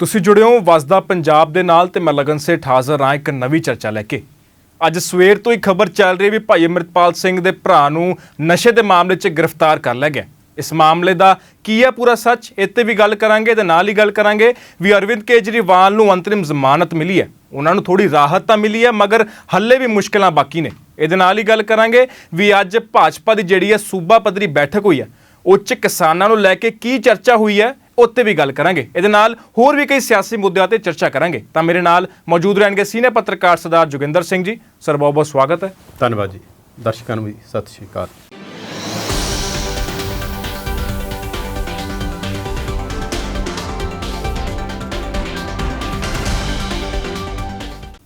ਤੁਸੀਂ ਜੁੜੇ ਹੋ ਵਸਦਾ ਪੰਜਾਬ ਦੇ ਨਾਲ ਤੇ ਮੈਂ ਲਗਨ ਸੇਠ ਹਾਜ਼ਰ ਹਾਂ ਇੱਕ ਨਵੀਂ ਚਰਚਾ ਲੈ ਕੇ। ਅੱਜ ਸਵੇਰ ਤੋਂ ਹੀ ਖਬਰ ਚੱਲ ਰਹੀ ਵੀ ਭਾਈ ਅਮਰਿਤਪਾਲ ਸਿੰਘ ਦੇ ਭਰਾ ਨੂੰ ਨਸ਼ੇ ਦੇ ਮਾਮਲੇ 'ਚ ਗ੍ਰਿਫਤਾਰ ਕਰ ਲਿਆ ਗਿਆ। ਇਸ ਮਾਮਲੇ ਦਾ ਕੀ ਹੈ ਪੂਰਾ ਸੱਚ? ਇੱਥੇ ਵੀ ਗੱਲ ਕਰਾਂਗੇ ਤੇ ਨਾਲ ਹੀ ਗੱਲ ਕਰਾਂਗੇ ਵੀ ਅਰਵਿੰਦ ਕੇਜਰੀਵਾਲ ਨੂੰ ਅੰਤਰਿਮ ਜ਼ਮਾਨਤ ਮਿਲੀ ਹੈ। ਉਹਨਾਂ ਨੂੰ ਥੋੜੀ ਰਾਹਤ ਤਾਂ ਮਿਲੀ ਹੈ, ਮਗਰ ਹੱਲੇ ਵੀ ਮੁਸ਼ਕਲਾਂ ਬਾਕੀ ਨੇ। ਇਹਦੇ ਨਾਲ ਹੀ ਗੱਲ ਕਰਾਂਗੇ ਵੀ ਅੱਜ ਭਾਜਪਾ ਦੀ ਜਿਹੜੀ ਹੈ ਸੂਬਾ ਪੱਧਰੀ ਬੈਠਕ ਹੋਈ ਹੈ ਉੱਚ ਕਿਸਾਨਾਂ ਨੂੰ ਲੈ ਕੇ ਕੀ ਚਰਚਾ ਹੋਈ ਹੈ ਉੱਤੇ ਵੀ ਗੱਲ ਕਰਾਂਗੇ। ਇਹਦੇ ਨਾਲ ਹੋਰ ਵੀ ਕਈ ਸਿਆਸੀ ਮੁੱਦਿਆਂ ਤੇ ਚਰਚਾ ਕਰਾਂਗੇ। ਤਾਂ ਮੇਰੇ ਨਾਲ ਮੌਜੂਦ ਰਹਿਣਗੇ ਸੀਨੀਅਰ ਪੱਤਰਕਾਰ ਸਰਦਾਰ ਜੋਗਿੰਦਰ ਸਿੰਘ ਜੀ। ਸਰ ਬਹੁਤ ਬਹੁਤ ਸਵਾਗਤ ਹੈ। ਧੰਨਵਾਦ ਜੀ। ਦਰਸ਼ਕਾਂ ਨੂੰ ਵੀ ਸਤਿ ਸ਼੍ਰੀ ਅਕਾਲ।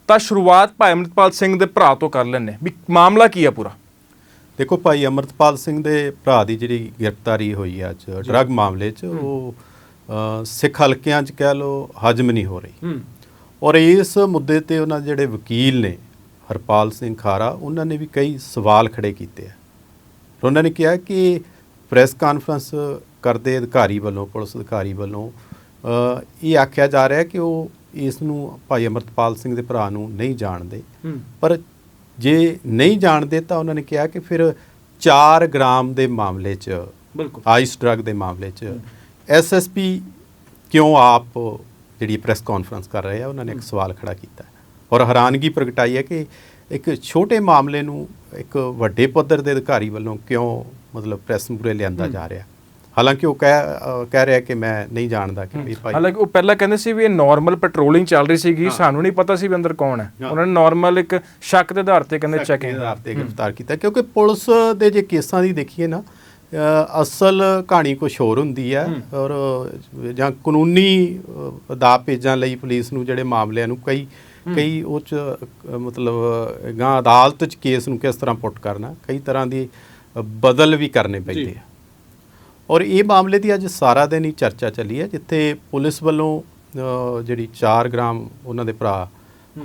ਤਾਂ ਸ਼ੁਰੂਆਤ ਭਾਈ ਅਮਰਿਤਪਾਲ ਸਿੰਘ ਦੇ ਭਰਾ ਤੋਂ ਕਰ ਲੈਣੇ ਵੀ ਮਾਮਲਾ ਕੀ ਹੈ ਪੂਰਾ? ਦੇਖੋ ਭਾਈ ਅਮਰਤਪਾਲ ਸਿੰਘ ਦੇ ਭਰਾ ਦੀ ਜਿਹੜੀ ਗ੍ਰਿਫਤਾਰੀ ਹੋਈ ਹੈ ਅੱਜ ਡਰੱਗ ਮਾਮਲੇ 'ਚ ਉਹ ਸਿੱਖ ਹਲਕਿਆਂ 'ਚ ਕਹਿ ਲੋ ਹਜਮ ਨਹੀਂ ਹੋ ਰਹੀ। ਔਰ ਇਸ ਮੁੱਦੇ ਤੇ ਉਹਨਾਂ ਦੇ ਜਿਹੜੇ ਵਕੀਲ ਨੇ ਹਰਪਾਲ ਸਿੰਘ ਖਾਰਾ ਉਹਨਾਂ ਨੇ ਵੀ ਕਈ ਸਵਾਲ ਖੜੇ ਕੀਤੇ ਆ। ਉਹਨਾਂ ਨੇ ਕਿਹਾ ਕਿ ਪ੍ਰੈਸ ਕਾਨਫਰੰਸ ਕਰਦੇ ਅਧਿਕਾਰੀ ਵੱਲੋਂ ਪੁਲਿਸ ਅਧਿਕਾਰੀ ਵੱਲੋਂ ਇਹ ਆਖਿਆ ਜਾ ਰਿਹਾ ਕਿ ਉਹ ਇਸ ਨੂੰ ਭਾਈ ਅਮਰਤਪਾਲ ਸਿੰਘ ਦੇ ਭਰਾ ਨੂੰ ਨਹੀਂ ਜਾਣਦੇ। ਪਰ ਜੇ ਨਹੀਂ ਜਾਣਦੇ ਤਾਂ ਉਹਨਾਂ ਨੇ ਕਿਹਾ ਕਿ ਫਿਰ 4 ਗ੍ਰਾਮ ਦੇ ਮਾਮਲੇ 'ਚ ਬਿਲਕੁਲ। ਆਈਸ ਡਰੱਗ ਦੇ ਮਾਮਲੇ 'ਚ ਐਸਐਸਪੀ ਕਿਉਂ ਆਪ ਜਿਹੜੀ ਪ੍ਰੈਸ ਕਾਨਫਰੰਸ ਕਰ ਰਹੇ ਆ ਉਹਨਾਂ ਨੇ ਇੱਕ ਸਵਾਲ ਖੜਾ ਕੀਤਾ। ਔਰ ਹੈਰਾਨਗੀ ਪ੍ਰਗਟਾਈ ਹੈ ਕਿ ਇੱਕ ਛੋਟੇ ਮਾਮਲੇ ਨੂੰ ਇੱਕ ਵੱਡੇ ਪੱਧਰ ਦੇ ਅਧਿਕਾਰੀ ਵੱਲੋਂ ਕਿਉਂ ਮਤਲਬ ਪ੍ਰੈਸ ਮੂਰੇ ਲਿਆਂਦਾ ਜਾ ਰਿਹਾ? ਹਾਲਾਂਕਿ ਉਹ ਕਹਿ ਕਹਿ ਰਿਹਾ ਕਿ ਮੈਂ ਨਹੀਂ ਜਾਣਦਾ ਕਿ ਵੀ ਭਾਈ ਹਾਲਾਂਕਿ ਉਹ ਪਹਿਲਾਂ ਕਹਿੰਦੇ ਸੀ ਵੀ ਇਹ ਨਾਰਮਲ ਪੈਟਰੋਲਿੰਗ ਚੱਲ ਰਹੀ ਸੀਗੀ ਸਾਨੂੰ ਨਹੀਂ ਪਤਾ ਸੀ ਵੀ ਅੰਦਰ ਕੌਣ ਹੈ। ਉਹਨਾਂ ਨੇ ਨਾਰਮਲ ਇੱਕ ਸ਼ੱਕ ਦੇ ਆਧਾਰ ਤੇ ਕਹਿੰਦੇ ਦੇ ਚੈਕਿੰਗ ਆਧਾਰ ਤੇ ਗ੍ਰਿਫਤਾਰ ਕੀਤਾ। ਕਿਉਂਕਿ ਪੁਲਿਸ ਦੇ ਜੇ ਕੇਸਾਂ ਦੀ ਦੇਖੀਏ ਨਾ ਅਸਲ ਕਹਾਣੀ ਕੁਝ ਹੋਰ ਹੁੰਦੀ ਹੈ ਔਰ ਜਾਂ ਕਾਨੂੰਨੀ ਅਦਾ ਪੇਜਾਂ ਲਈ ਪੁਲਿਸ ਨੂੰ ਜਿਹੜੇ ਮਾਮਲਿਆਂ ਨੂੰ ਕਈ ਕਈ ਉਹ ਚ ਮਤਲਬ ਗਾਂ ਅਦਾਲਤ ਚ ਕੇਸ ਨੂੰ ਕਿਸ ਤਰ੍ਹਾਂ ਪੁੱਟ ਕਰਨਾ ਕਈ ਤਰ੍ਹਾਂ ਦੀ ਬਦਲ ਵੀ ਕਰਨੇ ਪੈਂਦੇ ਆ। ਔਰ ਇਹ ਮਾਮਲੇ ਦੀ ਅੱਜ ਸਾਰਾ ਦਿਨ ਹੀ ਚਰਚਾ ਚੱਲੀ ਹੈ ਜਿੱਥੇ ਪੁਲਿਸ ਵੱਲੋਂ ਜਿਹੜੀ 4 ਗ੍ਰਾਮ ਉਹਨਾਂ ਦੇ ਭਰਾ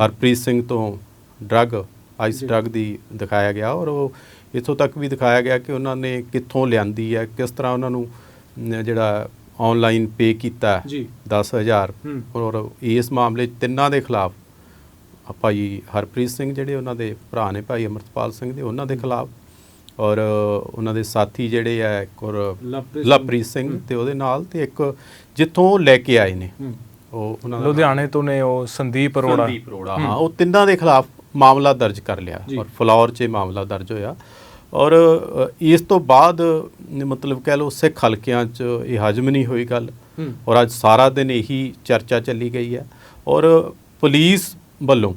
ਹਰਪ੍ਰੀਤ ਸਿੰਘ ਤੋਂ ਡਰੱਗ ਆਈਸ ਡਰੱਗ ਦੀ ਦਿਖਾਇਆ ਗਿਆ ਔਰ ਉਹ ਇੱਥੋਂ ਤੱਕ ਵੀ ਦਿਖਾਇਆ ਗਿਆ ਕਿ ਉਹਨਾਂ ਨੇ ਕਿੱਥੋਂ ਲਿਆਂਦੀ ਹੈ ਕਿਸ ਤਰ੍ਹਾਂ ਉਹਨਾਂ ਨੂੰ ਜਿਹੜਾ ਆਨਲਾਈਨ ਪੇ ਕੀਤਾ ਜੀ। 10000 ਹੂੰ। ਔਰ ਇਸ ਮਾਮਲੇ 'ਚ ਤਿੰਨਾਂ ਦੇ ਖਿਲਾਫ ਭਾਈ ਹਰਪ੍ਰੀਤ ਸਿੰਘ ਜਿਹੜੇ ਉਹਨਾਂ ਦੇ ਭਰਾ ਨੇ ਭਾਈ ਅਮਰਤਪਾਲ ਸਿੰਘ ਦੇ ਉਹਨਾਂ ਦੇ ਖਿਲਾਫ ਔਰ ਉਹਨਾਂ ਦੇ ਸਾਥੀ ਜਿਹੜੇ ਆ ਇੱਕ ਔਰ ਲਵਪ੍ਰੀਤ ਸਿੰਘ। ਤੇ ਉਹਦੇ ਨਾਲ ਤੇ ਇੱਕ ਜਿੱਥੋਂ ਉਹ ਲੈ ਕੇ ਆਏ ਨੇ। ਉਹ ਉਹਨਾਂ ਦਾ ਲੁਧਿਆਣੇ ਤੋਂ ਨੇ ਉਹ ਸੰਦੀਪ ਅਰੋੜਾ ਸੰਦੀਪ ਅਰੋੜਾ ਹਾਂ ਉਹ ਤਿੰਨਾਂ ਦੇ ਖਿਲਾਫ ਮਾਮਲਾ ਦਰਜ ਕਰ ਲਿਆ। ਔਰ ਫਲੌਰ 'ਚ ਮਾਮਲਾ ਦਰਜ ਹੋਇਆ ਔਰ ਇਸ ਤੋਂ ਬਾਅਦ ਮਤਲਬ ਕਹਿ ਲਓ ਸਿੱਖ ਹਲਕਿਆਂ 'ਚ ਇਹ ਹਜਮ ਨਹੀਂ ਹੋਈ ਗੱਲ। ਔਰ ਅੱਜ ਸਾਰਾ ਦਿਨ ਇਹੀ ਚਰਚਾ ਚੱਲੀ ਗਈ ਹੈ ਔਰ ਪੁਲਿਸ ਵੱਲੋਂ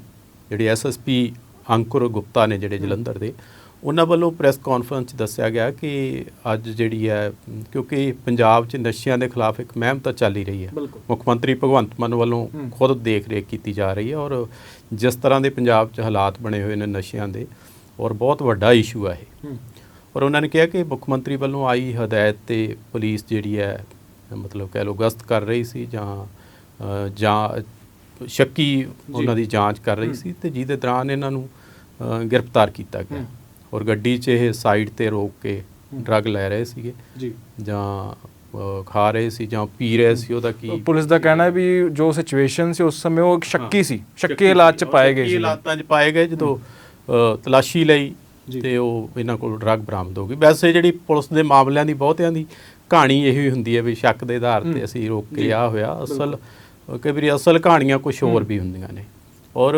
ਜਿਹੜੇ ਐਸਐਸਪੀ ਅੰਕੁਰ ਗੁਪਤਾ ਨੇ ਜਿਹੜੇ ਜਲੰਧਰ ਦੇ ਉਹਨਾਂ ਵੱਲੋਂ ਪ੍ਰੈਸ ਕਾਨਫਰੰਸ 'ਚ ਦੱਸਿਆ ਗਿਆ ਕਿ ਅੱਜ ਜਿਹੜੀ ਹੈ ਕਿਉਂਕਿ ਪੰਜਾਬ 'ਚ ਨਸ਼ਿਆਂ ਦੇ ਖਿਲਾਫ ਇੱਕ ਮੁਹਿੰਮ ਤਾਂ ਚੱਲ ਹੀ ਰਹੀ ਹੈ। ਮੁੱਖ ਮੰਤਰੀ ਭਗਵੰਤ ਮਾਨ ਵੱਲੋਂ। ਖੁਦ ਦੇਖ ਰੇਖ ਕੀਤੀ ਜਾ ਰਹੀ ਹੈ ਔਰ ਜਿਸ ਤਰ੍ਹਾਂ ਦੇ ਪੰਜਾਬ 'ਚ ਹਾਲਾਤ ਬਣੇ ਹੋਏ ਨੇ ਨਸ਼ਿਆਂ ਦੇ ਔਰ ਬਹੁਤ ਵੱਡਾ ਇਸ਼ੂ ਹੈ ਇਹ। ਔਰ ਉਹਨਾਂ ਨੇ ਕਿਹਾ ਕਿ ਮੁੱਖ ਮੰਤਰੀ ਵੱਲੋਂ ਆਈ ਹਦਾਇਤ ਤੇ ਪੁਲਿਸ ਜਿਹੜੀ ਹੈ ਮਤਲਬ ਕਹਿ ਲਓ ਗਸ਼ਤ ਕਰ ਰਹੀ ਸੀ ਜਾਂ ਜਾਂ ਸ਼ੱਕੀ ਉਹਨਾਂ ਦੀ ਜਾਂਚ ਕਰ ਰਹੀ ਸੀ ਤੇ ਜਿਹਦੇ ਦੌਰਾਨ ਇਹਨਾਂ ਨੂੰ ਗ੍ਰਿਫਤਾਰ ਕੀਤਾ ਗਿਆ। ਔਰ ਗੱਡੀ 'ਚ ਇਹ ਸਾਈਡ ਤੇ ਰੋਕ ਕੇ ਡਰੱਗ ਲੈ ਰਹੇ ਸੀਗੇ। ਜੀ। ਜਾਂ ਖਾ ਰਹੇ ਸੀ ਜਾਂ ਪੀ ਰਹੇ ਸੀ ਉਹਦਾ ਕੀ ਪੁਲਿਸ ਦਾ ਕਹਿਣਾ ਹੈ ਵੀ ਜੋ ਸਿਚੁਏਸ਼ਨ ਸੀ ਉਸ ਸਮੇਂ ਉਹ ਇੱਕ ਸ਼ੱਕੀ ਸੀ। ਸ਼ੱਕੀ ਹਾਲਾਤ ਚ ਪਾਏ ਗਏ ਸੀ। ਹਾਲਾਤਾਂ 'ਚ ਪਾਏ ਗਏ ਜਦੋਂ ਤਲਾਸ਼ੀ ਲਈ। ਤੇ ਉਹ ਇਹਨਾਂ ਕੋਲ ਡਰੱਗ ਬਰਾਮਦ ਹੋ ਗਈ। ਵੈਸੇ ਜਿਹੜੀ ਪੁਲਿਸ ਦੇ ਮਾਮਲਿਆਂ ਦੀ ਬਹੁਤਿਆਂ ਦੀ ਕਹਾਣੀ ਇਹੀ ਹੁੰਦੀ ਹੈ ਵੀ ਸ਼ੱਕ ਦੇ ਆਧਾਰ ਤੇ ਅਸੀਂ ਰੋਕ ਕੇ ਆ ਹੋਇਆ। ਅਸਲ ਕਈ ਵਾਰੀ ਅਸਲ ਕਹਾਣੀਆਂ ਕੁਝ ਹੋਰ ਵੀ ਹੁੰਦੀਆਂ ਨੇ। ਔਰ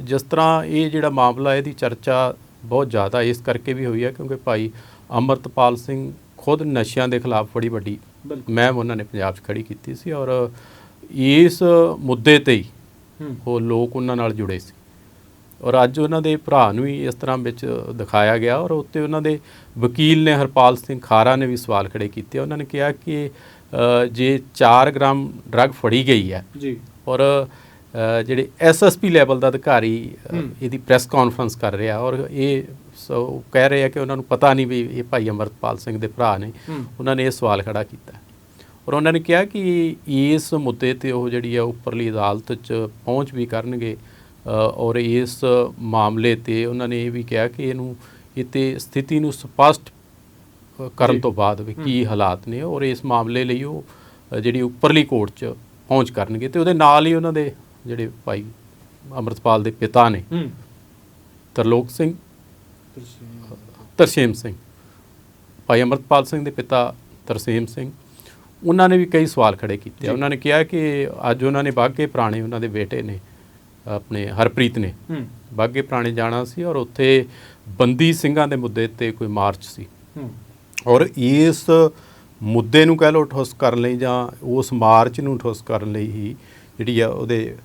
ਜਿਸ ਤਰ੍ਹਾਂ ਇਹ ਜਿਹੜਾ ਮਾਮਲਾ ਇਹਦੀ ਚਰਚਾ ਬਹੁਤ ਜ਼ਿਆਦਾ ਇਸ ਕਰਕੇ ਵੀ ਹੋਈ ਹੈ ਕਿਉਂਕਿ ਭਾਈ ਅਮਰਤਪਾਲ ਸਿੰਘ ਖੁਦ ਨਸ਼ਿਆਂ ਦੇ ਖਿਲਾਫ ਬੜੀ ਵੱਡੀ। ਮਹਿਮ ਉਹਨਾਂ ਨੇ ਪੰਜਾਬ 'ਚ ਖੜੀ ਕੀਤੀ ਸੀ ਔਰ ਇਸ ਮੁੱਦੇ ਤੇ ਹੀ। ਉਹ ਲੋਕ ਉਹਨਾਂ ਨਾਲ ਜੁੜੇ ਸੀ ਔਰ ਅੱਜ ਉਹਨਾਂ ਦੇ ਭਰਾ ਨੂੰ ਹੀ ਇਸ ਤਰ੍ਹਾਂ ਵਿੱਚ ਦਿਖਾਇਆ ਗਿਆ ਔਰ ਉੱਤੇ ਉਹਨਾਂ ਦੇ ਵਕੀਲ ਨੇ ਹਰਪਾਲ ਸਿੰਘ ਖਾਰਾ ਨੇ ਵੀ ਸਵਾਲ ਖੜੇ ਕੀਤੇ ਉਹਨਾਂ ਨੇ ਕਿਹਾ ਕਿ ਜੇ 4 ਗ੍ਰਾਮ ਡਰੱਗ ਫੜੀ ਗਈ ਹੈ ਜੀ ਔਰ ਜਿਹੜੇ ਐਸਐਸਪੀ ਲੈਵਲ ਦਾ ਅਧਿਕਾਰੀ। ਇਹਦੀ ਪ੍ਰੈਸ ਕਾਨਫਰੰਸ ਕਰ ਰਿਹਾ ਔਰ ਇਹ ਸੋ ਕਹਿ ਰਹੇ ਆ ਕਿ ਉਹਨਾਂ ਨੂੰ ਪਤਾ ਨਹੀਂ ਵੀ ਇਹ ਭਾਈ ਅਮਰਪਾਲ ਸਿੰਘ ਦੇ ਭਰਾ ਨੇ। ਉਹਨਾਂ ਨੇ ਇਹ ਸਵਾਲ ਖੜਾ ਕੀਤਾ ਔਰ ਉਹਨਾਂ ਨੇ ਕਿਹਾ ਕਿ ਇਸ ਮੁੱਦੇ ਤੇ ਉਹ ਜਿਹੜੀ ਆ ਉੱਪਰਲੀ ਅਦਾਲਤ 'ਚ ਪਹੁੰਚ ਵੀ ਕਰਨਗੇ ਔਰ ਇਸ ਮਾਮਲੇ ਤੇ ਉਹਨਾਂ ਨੇ ਇਹ ਵੀ ਕਿਹਾ ਕਿ ਇਹਨੂੰ ਇਤੇ ਸਥਿਤੀ ਨੂੰ ਸਪਸ਼ਟ ਕਰਨ। ਤੋਂ ਬਾਅਦ ਵੀ ਕੀ ਹਾਲਾਤ ਨੇ ਔਰ ਇਸ ਮਾਮਲੇ ਲਈ ਉਹ ਜਿਹੜੀ ਉੱਪਰਲੀ ਕੋਰਟ 'ਚ ਪਹੁੰਚ ਕਰਨਗੇ ਤੇ ਉਹਦੇ ਨਾਲ ਹੀ ਉਹਨਾਂ ਦੇ ਜਿਹੜੇ ਭਾਈ ਅੰਮ੍ਰਿਤਪਾਲ ਦੇ ਪਿਤਾ ਨੇ। ਤਰਲੋਕ ਸਿੰਘ ਤਰਸੇਮ ਸਿੰਘ। ਭਾਈ ਅੰਮ੍ਰਿਤਪਾਲ ਸਿੰਘ ਦੇ ਪਿਤਾ ਤਰਸੇਮ ਸਿੰਘ। ਉਹਨਾਂ ਨੇ ਵੀ ਕਈ ਸਵਾਲ ਖੜੇ ਕੀਤੇ। ਉਹਨਾਂ ਨੇ ਕਿਹਾ ਕਿ ਅੱਜ ਉਹਨਾਂ ਨੇ ਬਾਗੇ ਪੁਰਾਣੇ ਉਹਨਾਂ ਦੇ ਬੇਟੇ ਨੇ ਆਪਣੇ ਹਰਪ੍ਰੀਤ ਨੇ। ਬਾਗੇ ਪੁਰਾਣੇ ਜਾਣਾ ਸੀ ਔਰ ਉੱਥੇ ਬੰਦੀ ਸਿੰਘਾਂ ਦੇ ਮੁੱਦੇ ਤੇ ਕੋਈ ਮਾਰਚ ਸੀ। ਔਰ ਇਸ ਮੁੱਦੇ ਨੂੰ ਕਹਿ ਲਓ ਠੁੱਸ ਕਰਨ ਲਈ ਜਾਂ ਉਸ ਮਾਰਚ ਨੂੰ ਠੁੱਸ ਕਰਨ ਲਈ ਹੀ ਜਿਹੜੀ ਆ ਉਹਦੇ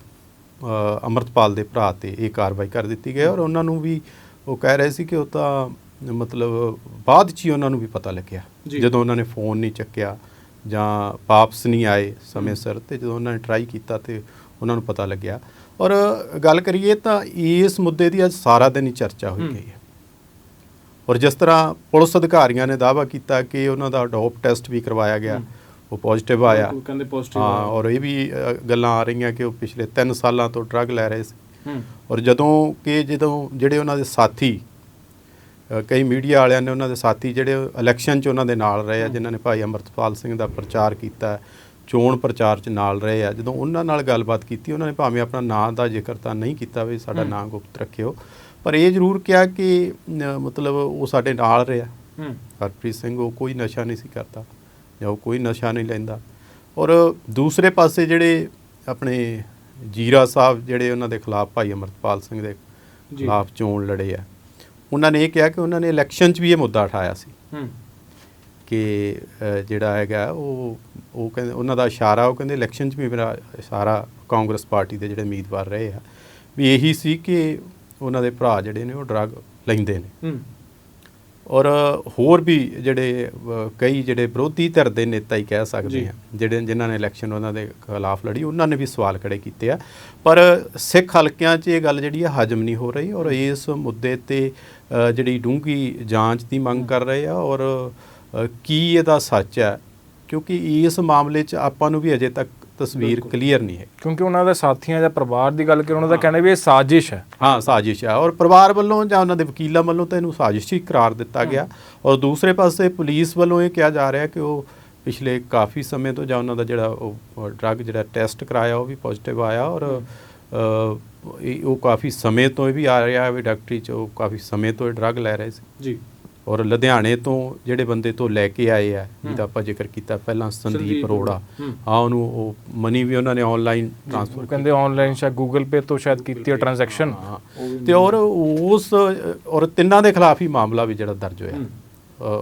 ਅੰਮ੍ਰਿਤਪਾਲ ਦੇ ਭਰਾ ਤੇ ਇਹ ਕਾਰਵਾਈ ਕਰ ਦਿੱਤੀ ਗਈ ਔਰ ਉਹਨਾਂ ਨੂੰ ਵੀ ਉਹ ਕਹਿ ਰਹੇ ਸੀ ਕਿ ਉਹ ਤਾਂ ਮਤਲਬ ਬਾਅਦ ਚ ਹੀ ਉਹਨਾਂ ਨੂੰ ਵੀ ਪਤਾ ਲੱਗਿਆ। ਜਦੋਂ ਉਹਨਾਂ ਨੇ ਫੋਨ ਨਹੀਂ ਚੱਕਿਆ ਜਾਂ ਵਾਪਸ ਨਹੀਂ ਆਏ ਸਮੇਂ ਸਿਰ ਤੇ ਜਦੋਂ ਉਹਨਾਂ ਨੇ ਟਰਾਈ ਕੀਤਾ ਤੇ ਉਹਨਾਂ ਨੂੰ ਪਤਾ ਲੱਗਿਆ ਔਰ ਗੱਲ ਕਰੀਏ ਤਾਂ ਇਸ ਮੁੱਦੇ ਦੀ ਅੱਜ ਸਾਰਾ ਦਿਨ ਹੀ ਚਰਚਾ ਹੋਈ। ਗਈ ਹੈ ਔਰ ਜਿਸ ਤਰ੍ਹਾਂ ਪੁਲਿਸ ਅਧਿਕਾਰੀਆਂ ਨੇ ਦਾਅਵਾ ਕੀਤਾ ਕਿ ਉਹਨਾਂ ਦਾ ਡੋਪ ਟੈਸਟ ਵੀ ਕਰਵਾਇਆ ਗਿਆ। ਉਹ ਪੋਜ਼ਿਟਿਵ ਆਇਆ। ਉਹ ਕਹਿੰਦੇ ਪੋਜ਼ਿਟਿਵ ਹਾਂ ਔਰ ਇਹ ਵੀ ਅ, ਗੱਲਾਂ ਆ ਰਹੀਆਂ ਕਿ ਉਹ ਪਿਛਲੇ 3 ਸਾਲਾਂ ਤੋਂ ਡਰੱਗ ਲੈ ਰਹੇ ਸੀ। ਹੂੰ। ਔਰ ਜਦੋਂ ਕਿ ਜਦੋਂ ਜਿਹੜੇ ਉਹਨਾਂ ਦੇ ਸਾਥੀ ਅ, ਕਈ ਮੀਡੀਆ ਵਾਲਿਆਂ ਨੇ ਉਹਨਾਂ ਦੇ ਸਾਥੀ ਜਿਹੜੇ ਇਲੈਕਸ਼ਨ 'ਚ ਉਹਨਾਂ ਦੇ ਨਾਲ ਰਹੇ ਆ ਜਿਨ੍ਹਾਂ ਨੇ ਭਾਈ ਅੰਮ੍ਰਿਤਪਾਲ ਸਿੰਘ ਦਾ ਪ੍ਰਚਾਰ ਕੀਤਾ ਚੋਣ ਪ੍ਰਚਾਰ 'ਚ ਨਾਲ ਰਹੇ ਆ ਜਦੋਂ ਉਹਨਾਂ ਨਾਲ ਗੱਲਬਾਤ ਕੀਤੀ ਉਹਨਾਂ ਨੇ ਭਾਵੇਂ ਆਪਣਾ ਨਾਂ ਦਾ ਜ਼ਿਕਰ ਤਾਂ ਨਹੀਂ ਕੀਤਾ ਵੀ ਸਾਡਾ। ਨਾਂ ਗੁਪਤ ਰੱਖਿਓ ਪਰ ਇਹ ਜ਼ਰੂਰ ਕਿਹਾ ਕਿ ਅ, ਮਤਲਬ ਉਹ ਸਾਡੇ ਨਾਲ ਰਿਹਾ। ਹੂੰ। ਹਰਪ੍ਰੀਤ ਸਿੰਘ ਉਹ ਕੋਈ ਨਸ਼ਾ ਨਹੀਂ ਸੀ ਕਰਦਾ। ਜਾਂ ਉਹ ਕੋਈ ਨਸ਼ਾ ਨਹੀਂ ਲੈਂਦਾ। ਔਰ ਦੂਸਰੇ ਪਾਸੇ ਜਿਹੜੇ ਆਪਣੇ ਜੀਰਾ ਸਾਹਿਬ ਜਿਹੜੇ ਉਹਨਾਂ ਦੇ ਖਿਲਾਫ ਭਾਈ ਅਮਰਤਪਾਲ ਸਿੰਘ ਦੇ। ਖਿਲਾਫ ਚੋਣ ਲੜੇ ਆ। ਉਹਨਾਂ ਨੇ ਇਹ ਕਿਹਾ ਕਿ ਉਹਨਾਂ ਨੇ ਇਲੈਕਸ਼ਨ 'ਚ ਵੀ ਇਹ ਮੁੱਦਾ ਉਠਾਇਆ ਸੀ। ਕਿ ਜਿਹੜਾ ਹੈਗਾ ਉਹ ਉਹ ਕਹਿੰਦੇ ਉਹਨਾਂ ਦਾ ਇਸ਼ਾਰਾ ਉਹ ਕਹਿੰਦੇ ਇਲੈਕਸ਼ਨ 'ਚ ਵੀ ਮੇਰਾ ਇਸ਼ਾਰਾ ਕਾਂਗਰਸ ਪਾਰਟੀ ਦੇ ਜਿਹੜੇ ਉਮੀਦਵਾਰ ਰਹੇ ਆ। ਵੀ ਇਹੀ ਸੀ ਕਿ ਉਹਨਾਂ ਦੇ ਭਰਾ ਜਿਹੜੇ ਨੇ ਉਹ ਡਰੱਗ ਲੈਂਦੇ ਨੇ। ਔਰ ਹੋਰ ਵੀ ਜਿਹੜੇ ਕਈ ਜਿਹੜੇ ਵਿਰੋਧੀ ਧਿਰ ਦੇ ਨੇਤਾ ਹੀ ਕਹਿ ਸਕਦੇ। ਆ ਜਿਹੜੇ ਜਿਨ੍ਹਾਂ ਨੇ ਇਲੈਕਸ਼ਨ ਉਹਨਾਂ ਦੇ ਖਿਲਾਫ ਲੜੀ ਉਹਨਾਂ ਨੇ ਵੀ ਸਵਾਲ ਖੜੇ ਕੀਤੇ ਆ ਪਰ ਸਿੱਖ ਹਲਕਿਆਂ 'ਚ ਇਹ ਗੱਲ ਜਿਹੜੀ ਆ ਹਜਮ ਨਹੀਂ ਹੋ ਰਹੀ ਔਰ ਇਸ ਮੁੱਦੇ ਤੇ ਜਿਹੜੀ ਡੂੰਘੀ ਜਾਂਚ ਦੀ ਮੰਗ ਕਰ ਰਹੇ ਆ ਔਰ ਕੀ ਇਹਦਾ ਸੱਚ ਹੈ ਕਿਉਂਕਿ ਇਸ ਮਾਮਲੇ 'ਚ ਆਪਾਂ ਨੂੰ ਵੀ ਅਜੇ ਤੱਕ ਤਸਵੀਰ। ਕਲੀਅਰ ਨਹੀਂ ਹੈ। ਕਿਉਂਕਿ ਉਹਨਾਂ ਦੇ ਸਾਥੀਆਂ ਜਾਂ ਪਰਿਵਾਰ ਦੀ ਗੱਲ ਕਰੀ ਉਹਨਾਂ ਦਾ ਕਹਿਣਾ ਵੀ ਇਹ ਸਾਜ਼ਿਸ਼ ਹੈ। ਹਾਂ ਸਾਜ਼ਿਸ਼ ਹੈ। ਔਰ ਪਰਿਵਾਰ ਵੱਲੋਂ ਜਾਂ ਉਹਨਾਂ ਦੇ ਵਕੀਲਾਂ ਵੱਲੋਂ ਤਾਂ ਇਹਨੂੰ ਸਾਜ਼ਿਸ਼ ਹੀ ਕਰਾਰ ਦਿੱਤਾ ਗਿਆ। ਔਰ ਦੂਸਰੇ ਪਾਸੇ ਪੁਲਿਸ ਵੱਲੋਂ ਇਹ ਕਿਹਾ ਜਾ ਰਿਹਾ ਕਿ ਉਹ ਪਿਛਲੇ ਕਾਫੀ ਸਮੇਂ ਤੋਂ ਜਾਂ ਉਹਨਾਂ ਦਾ ਜਿਹੜਾ ਉਹ ਡਰੱਗ ਜਿਹੜਾ ਟੈਸਟ ਕਰਾਇਆ ਉਹ ਵੀ ਪੋਜ਼ਿਟਿਵ ਆਇਆ। ਔਰ ਉਹ ਕਾਫੀ ਸਮੇਂ ਤੋਂ ਇਹ ਵੀ ਆ ਰਿਹਾ ਵੀ ਡਾਕਟਰੀ ਚ ਉਹ ਕਾਫੀ ਸਮੇਂ ਤੋਂ ਇਹ ਡਰੱਗ ਲੈ ਰਹੇ ਸੀ। ਜੀ। ਔਰ ਲੁਧਿਆਣੇ ਤੋਂ ਜਿਹੜੇ ਬੰਦੇ ਤੋਂ ਲੈ ਕੇ ਆਏ ਆ ਜਿਹਦਾ ਆਪਾਂ ਜ਼ਿਕਰ ਕੀਤਾ ਪਹਿਲਾਂ ਸੰਦੀਪ ਅਰੋੜਾ। ਹੂੰ। ਆ ਉਹਨੂੰ ਉਹ ਮਨੀ ਵੀ ਉਹਨਾਂ ਨੇ ਆਨਲਾਈਨ ਟ੍ਰਾਂਸਫਰ ਕਹਿੰਦੇ ਆਨਲਾਈਨ ਸ਼ਾਇਦ ਗੂਗਲ ਪੇ ਤੋਂ ਸ਼ਾਇਦ ਕੀਤੀ ਹੈ ਟ੍ਰਾਂਜੈਕਸ਼ਨ ਹਾਂ। ਤੇ ਔਰ ਉਸ ਔਰ ਤਿੰਨਾਂ ਦੇ ਖਿਲਾਫ ਹੀ ਮਾਮਲਾ ਵੀ ਜਿਹੜਾ ਦਰਜ ਹੋਇਆ।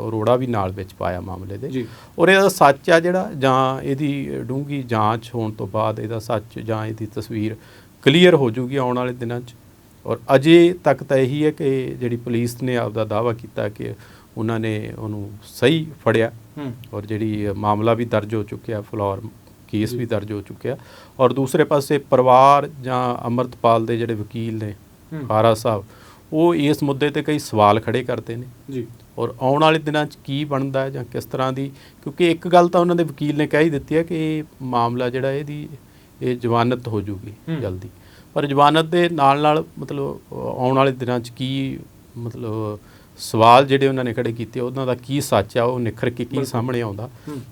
ਅਰੋੜਾ ਵੀ ਨਾਲ ਵਿੱਚ ਪਾਇਆ ਮਾਮਲੇ ਦੇ। ਔਰ ਇਹਦਾ ਸੱਚ ਆ ਜਿਹੜਾ ਜਾਂ ਇਹਦੀ ਡੂੰਗੀ ਜਾਂਚ ਹੋਣ ਤੋਂ ਬਾਅਦ ਇਹਦਾ ਸੱਚ ਜਾਂ ਇਹਦੀ ਤਸਵੀਰ ਕਲੀਅਰ ਹੋ ਜੂਗੀ ਆਉਣ ਵਾਲੇ ਦਿਨਾਂ 'ਚ। ਔਰ ਅਜੇ ਤੱਕ ਤਾਂ ਇਹੀ ਹੈ ਕਿ ਜਿਹੜੀ ਪੁਲਿਸ ਨੇ ਆਪਦਾ ਦਾਵਾ ਕੀਤਾ ਕਿ ਉਹਨਾਂ ਨੇ ਉਹਨੂੰ ਸਹੀ ਫੜਿਆ। ਔਰ ਜਿਹੜੀ ਮਾਮਲਾ ਵੀ ਦਰਜ ਹੋ ਚੁੱਕਿਆ ਫਲੋਰ ਕੇਸ ਵੀ ਦਰਜ ਹੋ ਚੁੱਕਿਆ। ਔਰ ਦੂਸਰੇ ਪਾਸੇ ਪਰਿਵਾਰ ਜਾਂ ਅਮਰਤਪਾਲ ਦੇ ਜਿਹੜੇ ਵਕੀਲ ਨੇ। ਖਾਰਾ ਸਾਹਿਬ ਉਹ ਇਸ ਮੁੱਦੇ ਤੇ ਕਈ ਸਵਾਲ ਖੜੇ ਕਰਦੇ ਨੇ। ਜੀ। ਔਰ ਆਉਣ ਵਾਲੇ ਦਿਨਾਂ 'ਚ ਕੀ ਬਣਦਾ ਹੈ ਜਾਂ ਕਿਸ ਤਰ੍ਹਾਂ ਦੀ ਕਿਉਂਕਿ ਇੱਕ ਗੱਲ ਤਾਂ ਉਹਨਾਂ ਦੇ ਵਕੀਲ ਨੇ ਕਹਿ ਹੀ ਦਿੱਤੀ ਹੈ ਕਿ ਇਹ ਮਾਮਲਾ ਜਿਹੜਾ ਇਹਦੀ ਇਹ ਜ਼ਮਾਨਤ ਹੋ ਜੂਗੀ। ਜਲਦੀ। ਪਰ ਜ਼ਮਾਨਤ ਦੇ ਨਾਲ ਨਾਲ ਮਤਲਬ ਆਉਣ ਵਾਲੇ ਦਿਨਾਂ 'ਚ ਕੀ ਮਤਲਬ ਸਵਾਲ ਜਿਹੜੇ ਉਹਨਾਂ ਨੇ ਖੜੇ ਕੀਤੇ ਉਹਨਾਂ ਦਾ ਕੀ ਸੱਚ ਆ ਉਹ ਨਿਖਰ ਕੇ ਕੀ। ਸਾਹਮਣੇ ਆਉਂਦਾ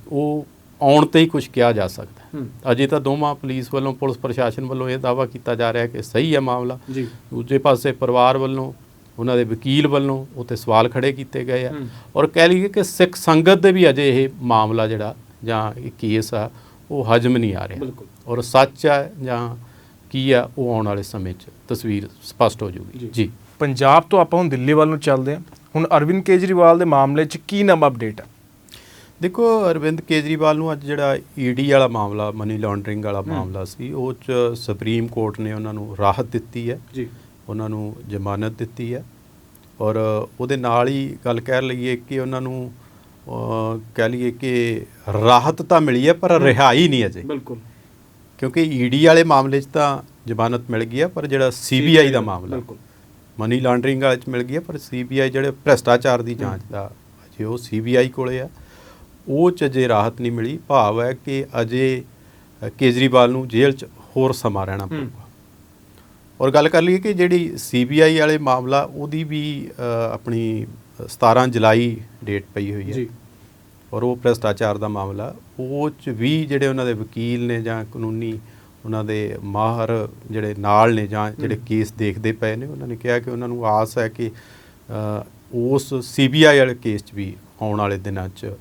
ਉਹ ਆਉਣ ਤੇ ਹੀ ਕੁਝ ਕਿਹਾ ਜਾ ਸਕਦਾ ਅਜੇ ਤਾਂ ਦੋਵਾਂ ਪੁਲਿਸ ਵੱਲੋਂ ਪੁਲਿਸ ਪ੍ਰਸ਼ਾਸਨ ਵੱਲੋਂ ਇਹ ਦਾਵਾ ਕੀਤਾ ਜਾ ਰਿਹਾ ਕਿ ਸਹੀ ਹੈ ਮਾਮਲਾ। ਦੂਜੇ ਪਾਸੇ ਪਰਿਵਾਰ ਵੱਲੋਂ ਉਹਨਾਂ ਦੇ ਵਕੀਲ ਵੱਲੋਂ ਉੱਤੇ ਸਵਾਲ ਖੜੇ ਕੀਤੇ ਗਏ ਆ। ਔਰ ਕਹਿ ਲਈਏ ਕਿ ਸਿੱਖ ਸੰਗਤ ਦੇ ਵੀ ਅਜੇ ਇਹ ਮਾਮਲਾ ਜਿਹੜਾ ਜਾਂ ਇਹ ਕੇਸ ਆ ਉਹ ਹਜਮ ਨਹੀਂ ਆ ਰਿਹਾ। ਔਰ ਸੱਚ ਆ ਜਾਂ ਕੀ ਆ ਉਹ ਆਉਣ ਵਾਲੇ ਸਮੇਂ 'ਚ? ਤਸਵੀਰ ਸਪਸ਼ਟ ਹੋ। ਜਾਊਗੀ। ਜੀ। ਪੰਜਾਬ ਤੋਂ ਆਪਾਂ ਹੁਣ ਦਿੱਲੀ ਵੱਲ ਨੂੰ ਚੱਲਦੇ ਹਾਂ। ਹੁਣ ਅਰਵਿੰਦ ਕੇਜਰੀਵਾਲ ਦੇ ਮਾਮਲੇ 'ਚ ਕੀ ਨਵਾਂ ਅਪਡੇਟ ਹੈ ਦੇਖੋ ਅਰਵਿੰਦ ਕੇਜਰੀਵਾਲ ਨੂੰ ਅੱਜ ਜਿਹੜਾ ਈਡੀ ਵਾਲਾ ਮਾਮਲਾ ਮਨੀ ਲਾਂਡਰਿੰਗ ਵਾਲਾ ਮਾਮਲਾ ਸੀ ਉਹ 'ਚ ਸੁਪਰੀਮ ਕੋਰਟ ਨੇ ਉਹਨਾਂ ਨੂੰ ਰਾਹਤ ਦਿੱਤੀ ਹੈ। ਜੀ। ਉਹਨਾਂ ਨੂੰ ਜ਼ਮਾਨਤ ਦਿੱਤੀ ਹੈ। ਔਰ ਉਹਦੇ ਨਾਲ ਹੀ ਗੱਲ ਕਹਿ ਲਈਏ ਕਿ ਉਹਨਾਂ ਨੂੰ ਕਹਿ ਲਈਏ ਕਿ ਰਾਹਤ ਤਾਂ ਮਿਲੀ ਹੈ ਪਰ ਰਿਹਾਈ ਨਹੀਂ ਅਜੇ। ਬਿਲਕੁਲ। ਕਿਉਂਕਿ ਈਡੀ ਵਾਲੇ ਮਾਮਲੇ 'ਚ ਤਾਂ ਜ਼ਮਾਨਤ ਮਿਲ ਗਈ ਹੈ ਪਰ ਜਿਹੜਾ ਸੀਬੀਆਈ ਦਾ ਮਾਮਲਾ ਮਨੀ ਲਾਂਡਰਿੰਗ ਵਾਲੇ 'ਚ ਮਿਲ ਗਈ ਹੈ ਪਰ ਸੀਬੀਆਈ ਜਿਹੜੇ ਭ੍ਰਿਸ਼ਟਾਚਾਰ ਦੀ ਜਾਂਚ ਦਾ ਅਜੇ ਉਹ ਸੀਬੀਆਈ ਕੋਲੇ ਆ ਉਹ 'ਚ ਅਜੇ ਰਾਹਤ ਨਹੀਂ ਮਿਲੀ। ਭਾਵ ਹੈ ਕਿ ਅਜੇ ਕੇਜਰੀਵਾਲ ਨੂੰ ਜੇਲ੍ਹ 'ਚ ਹੋਰ ਸਮਾਂ ਰਹਿਣਾ। ਪਊਗਾ। ਔਰ ਗੱਲ ਕਰ ਲਈਏ ਕਿ ਜਿਹੜੀ ਸੀਬੀਆਈ ਵਾਲੇ ਮਾਮਲਾ ਉਹਦੀ ਵੀ ਆਪਣੀ 17 ਜੁਲਾਈ ਡੇਟ ਪਈ ਹੋਈ ਹੈ। ਜੀ। ਔਰ ਉਹ ਭ੍ਰਿਸ਼ਟਾਚਾਰ ਦਾ ਮਾਮਲਾ ਉਹ ਚ ਵੀ ਜਿਹੜੇ ਉਹਨਾਂ ਦੇ ਵਕੀਲ ਨੇ ਜਾਂ ਕਾਨੂੰਨੀ ਉਹਨਾਂ ਦੇ ਮਾਹਰ ਜਿਹੜੇ ਨਾਲ ਨੇ ਜਾਂ ਜਿਹੜੇ ਕੇਸ ਦੇਖਦੇ ਪਏ ਨੇ ਉਹਨਾਂ ਨੇ ਕਿਹਾ ਕਿ ਉਹਨਾਂ ਨੂੰ ਆਸ ਹੈ ਕਿ ਉਸ ਸੀਬੀਆਈ ਵਾਲੇ ਕੇਸ 'ਚ ਵੀ ਆਉਣ ਵਾਲੇ ਦਿਨਾਂ 'ਚ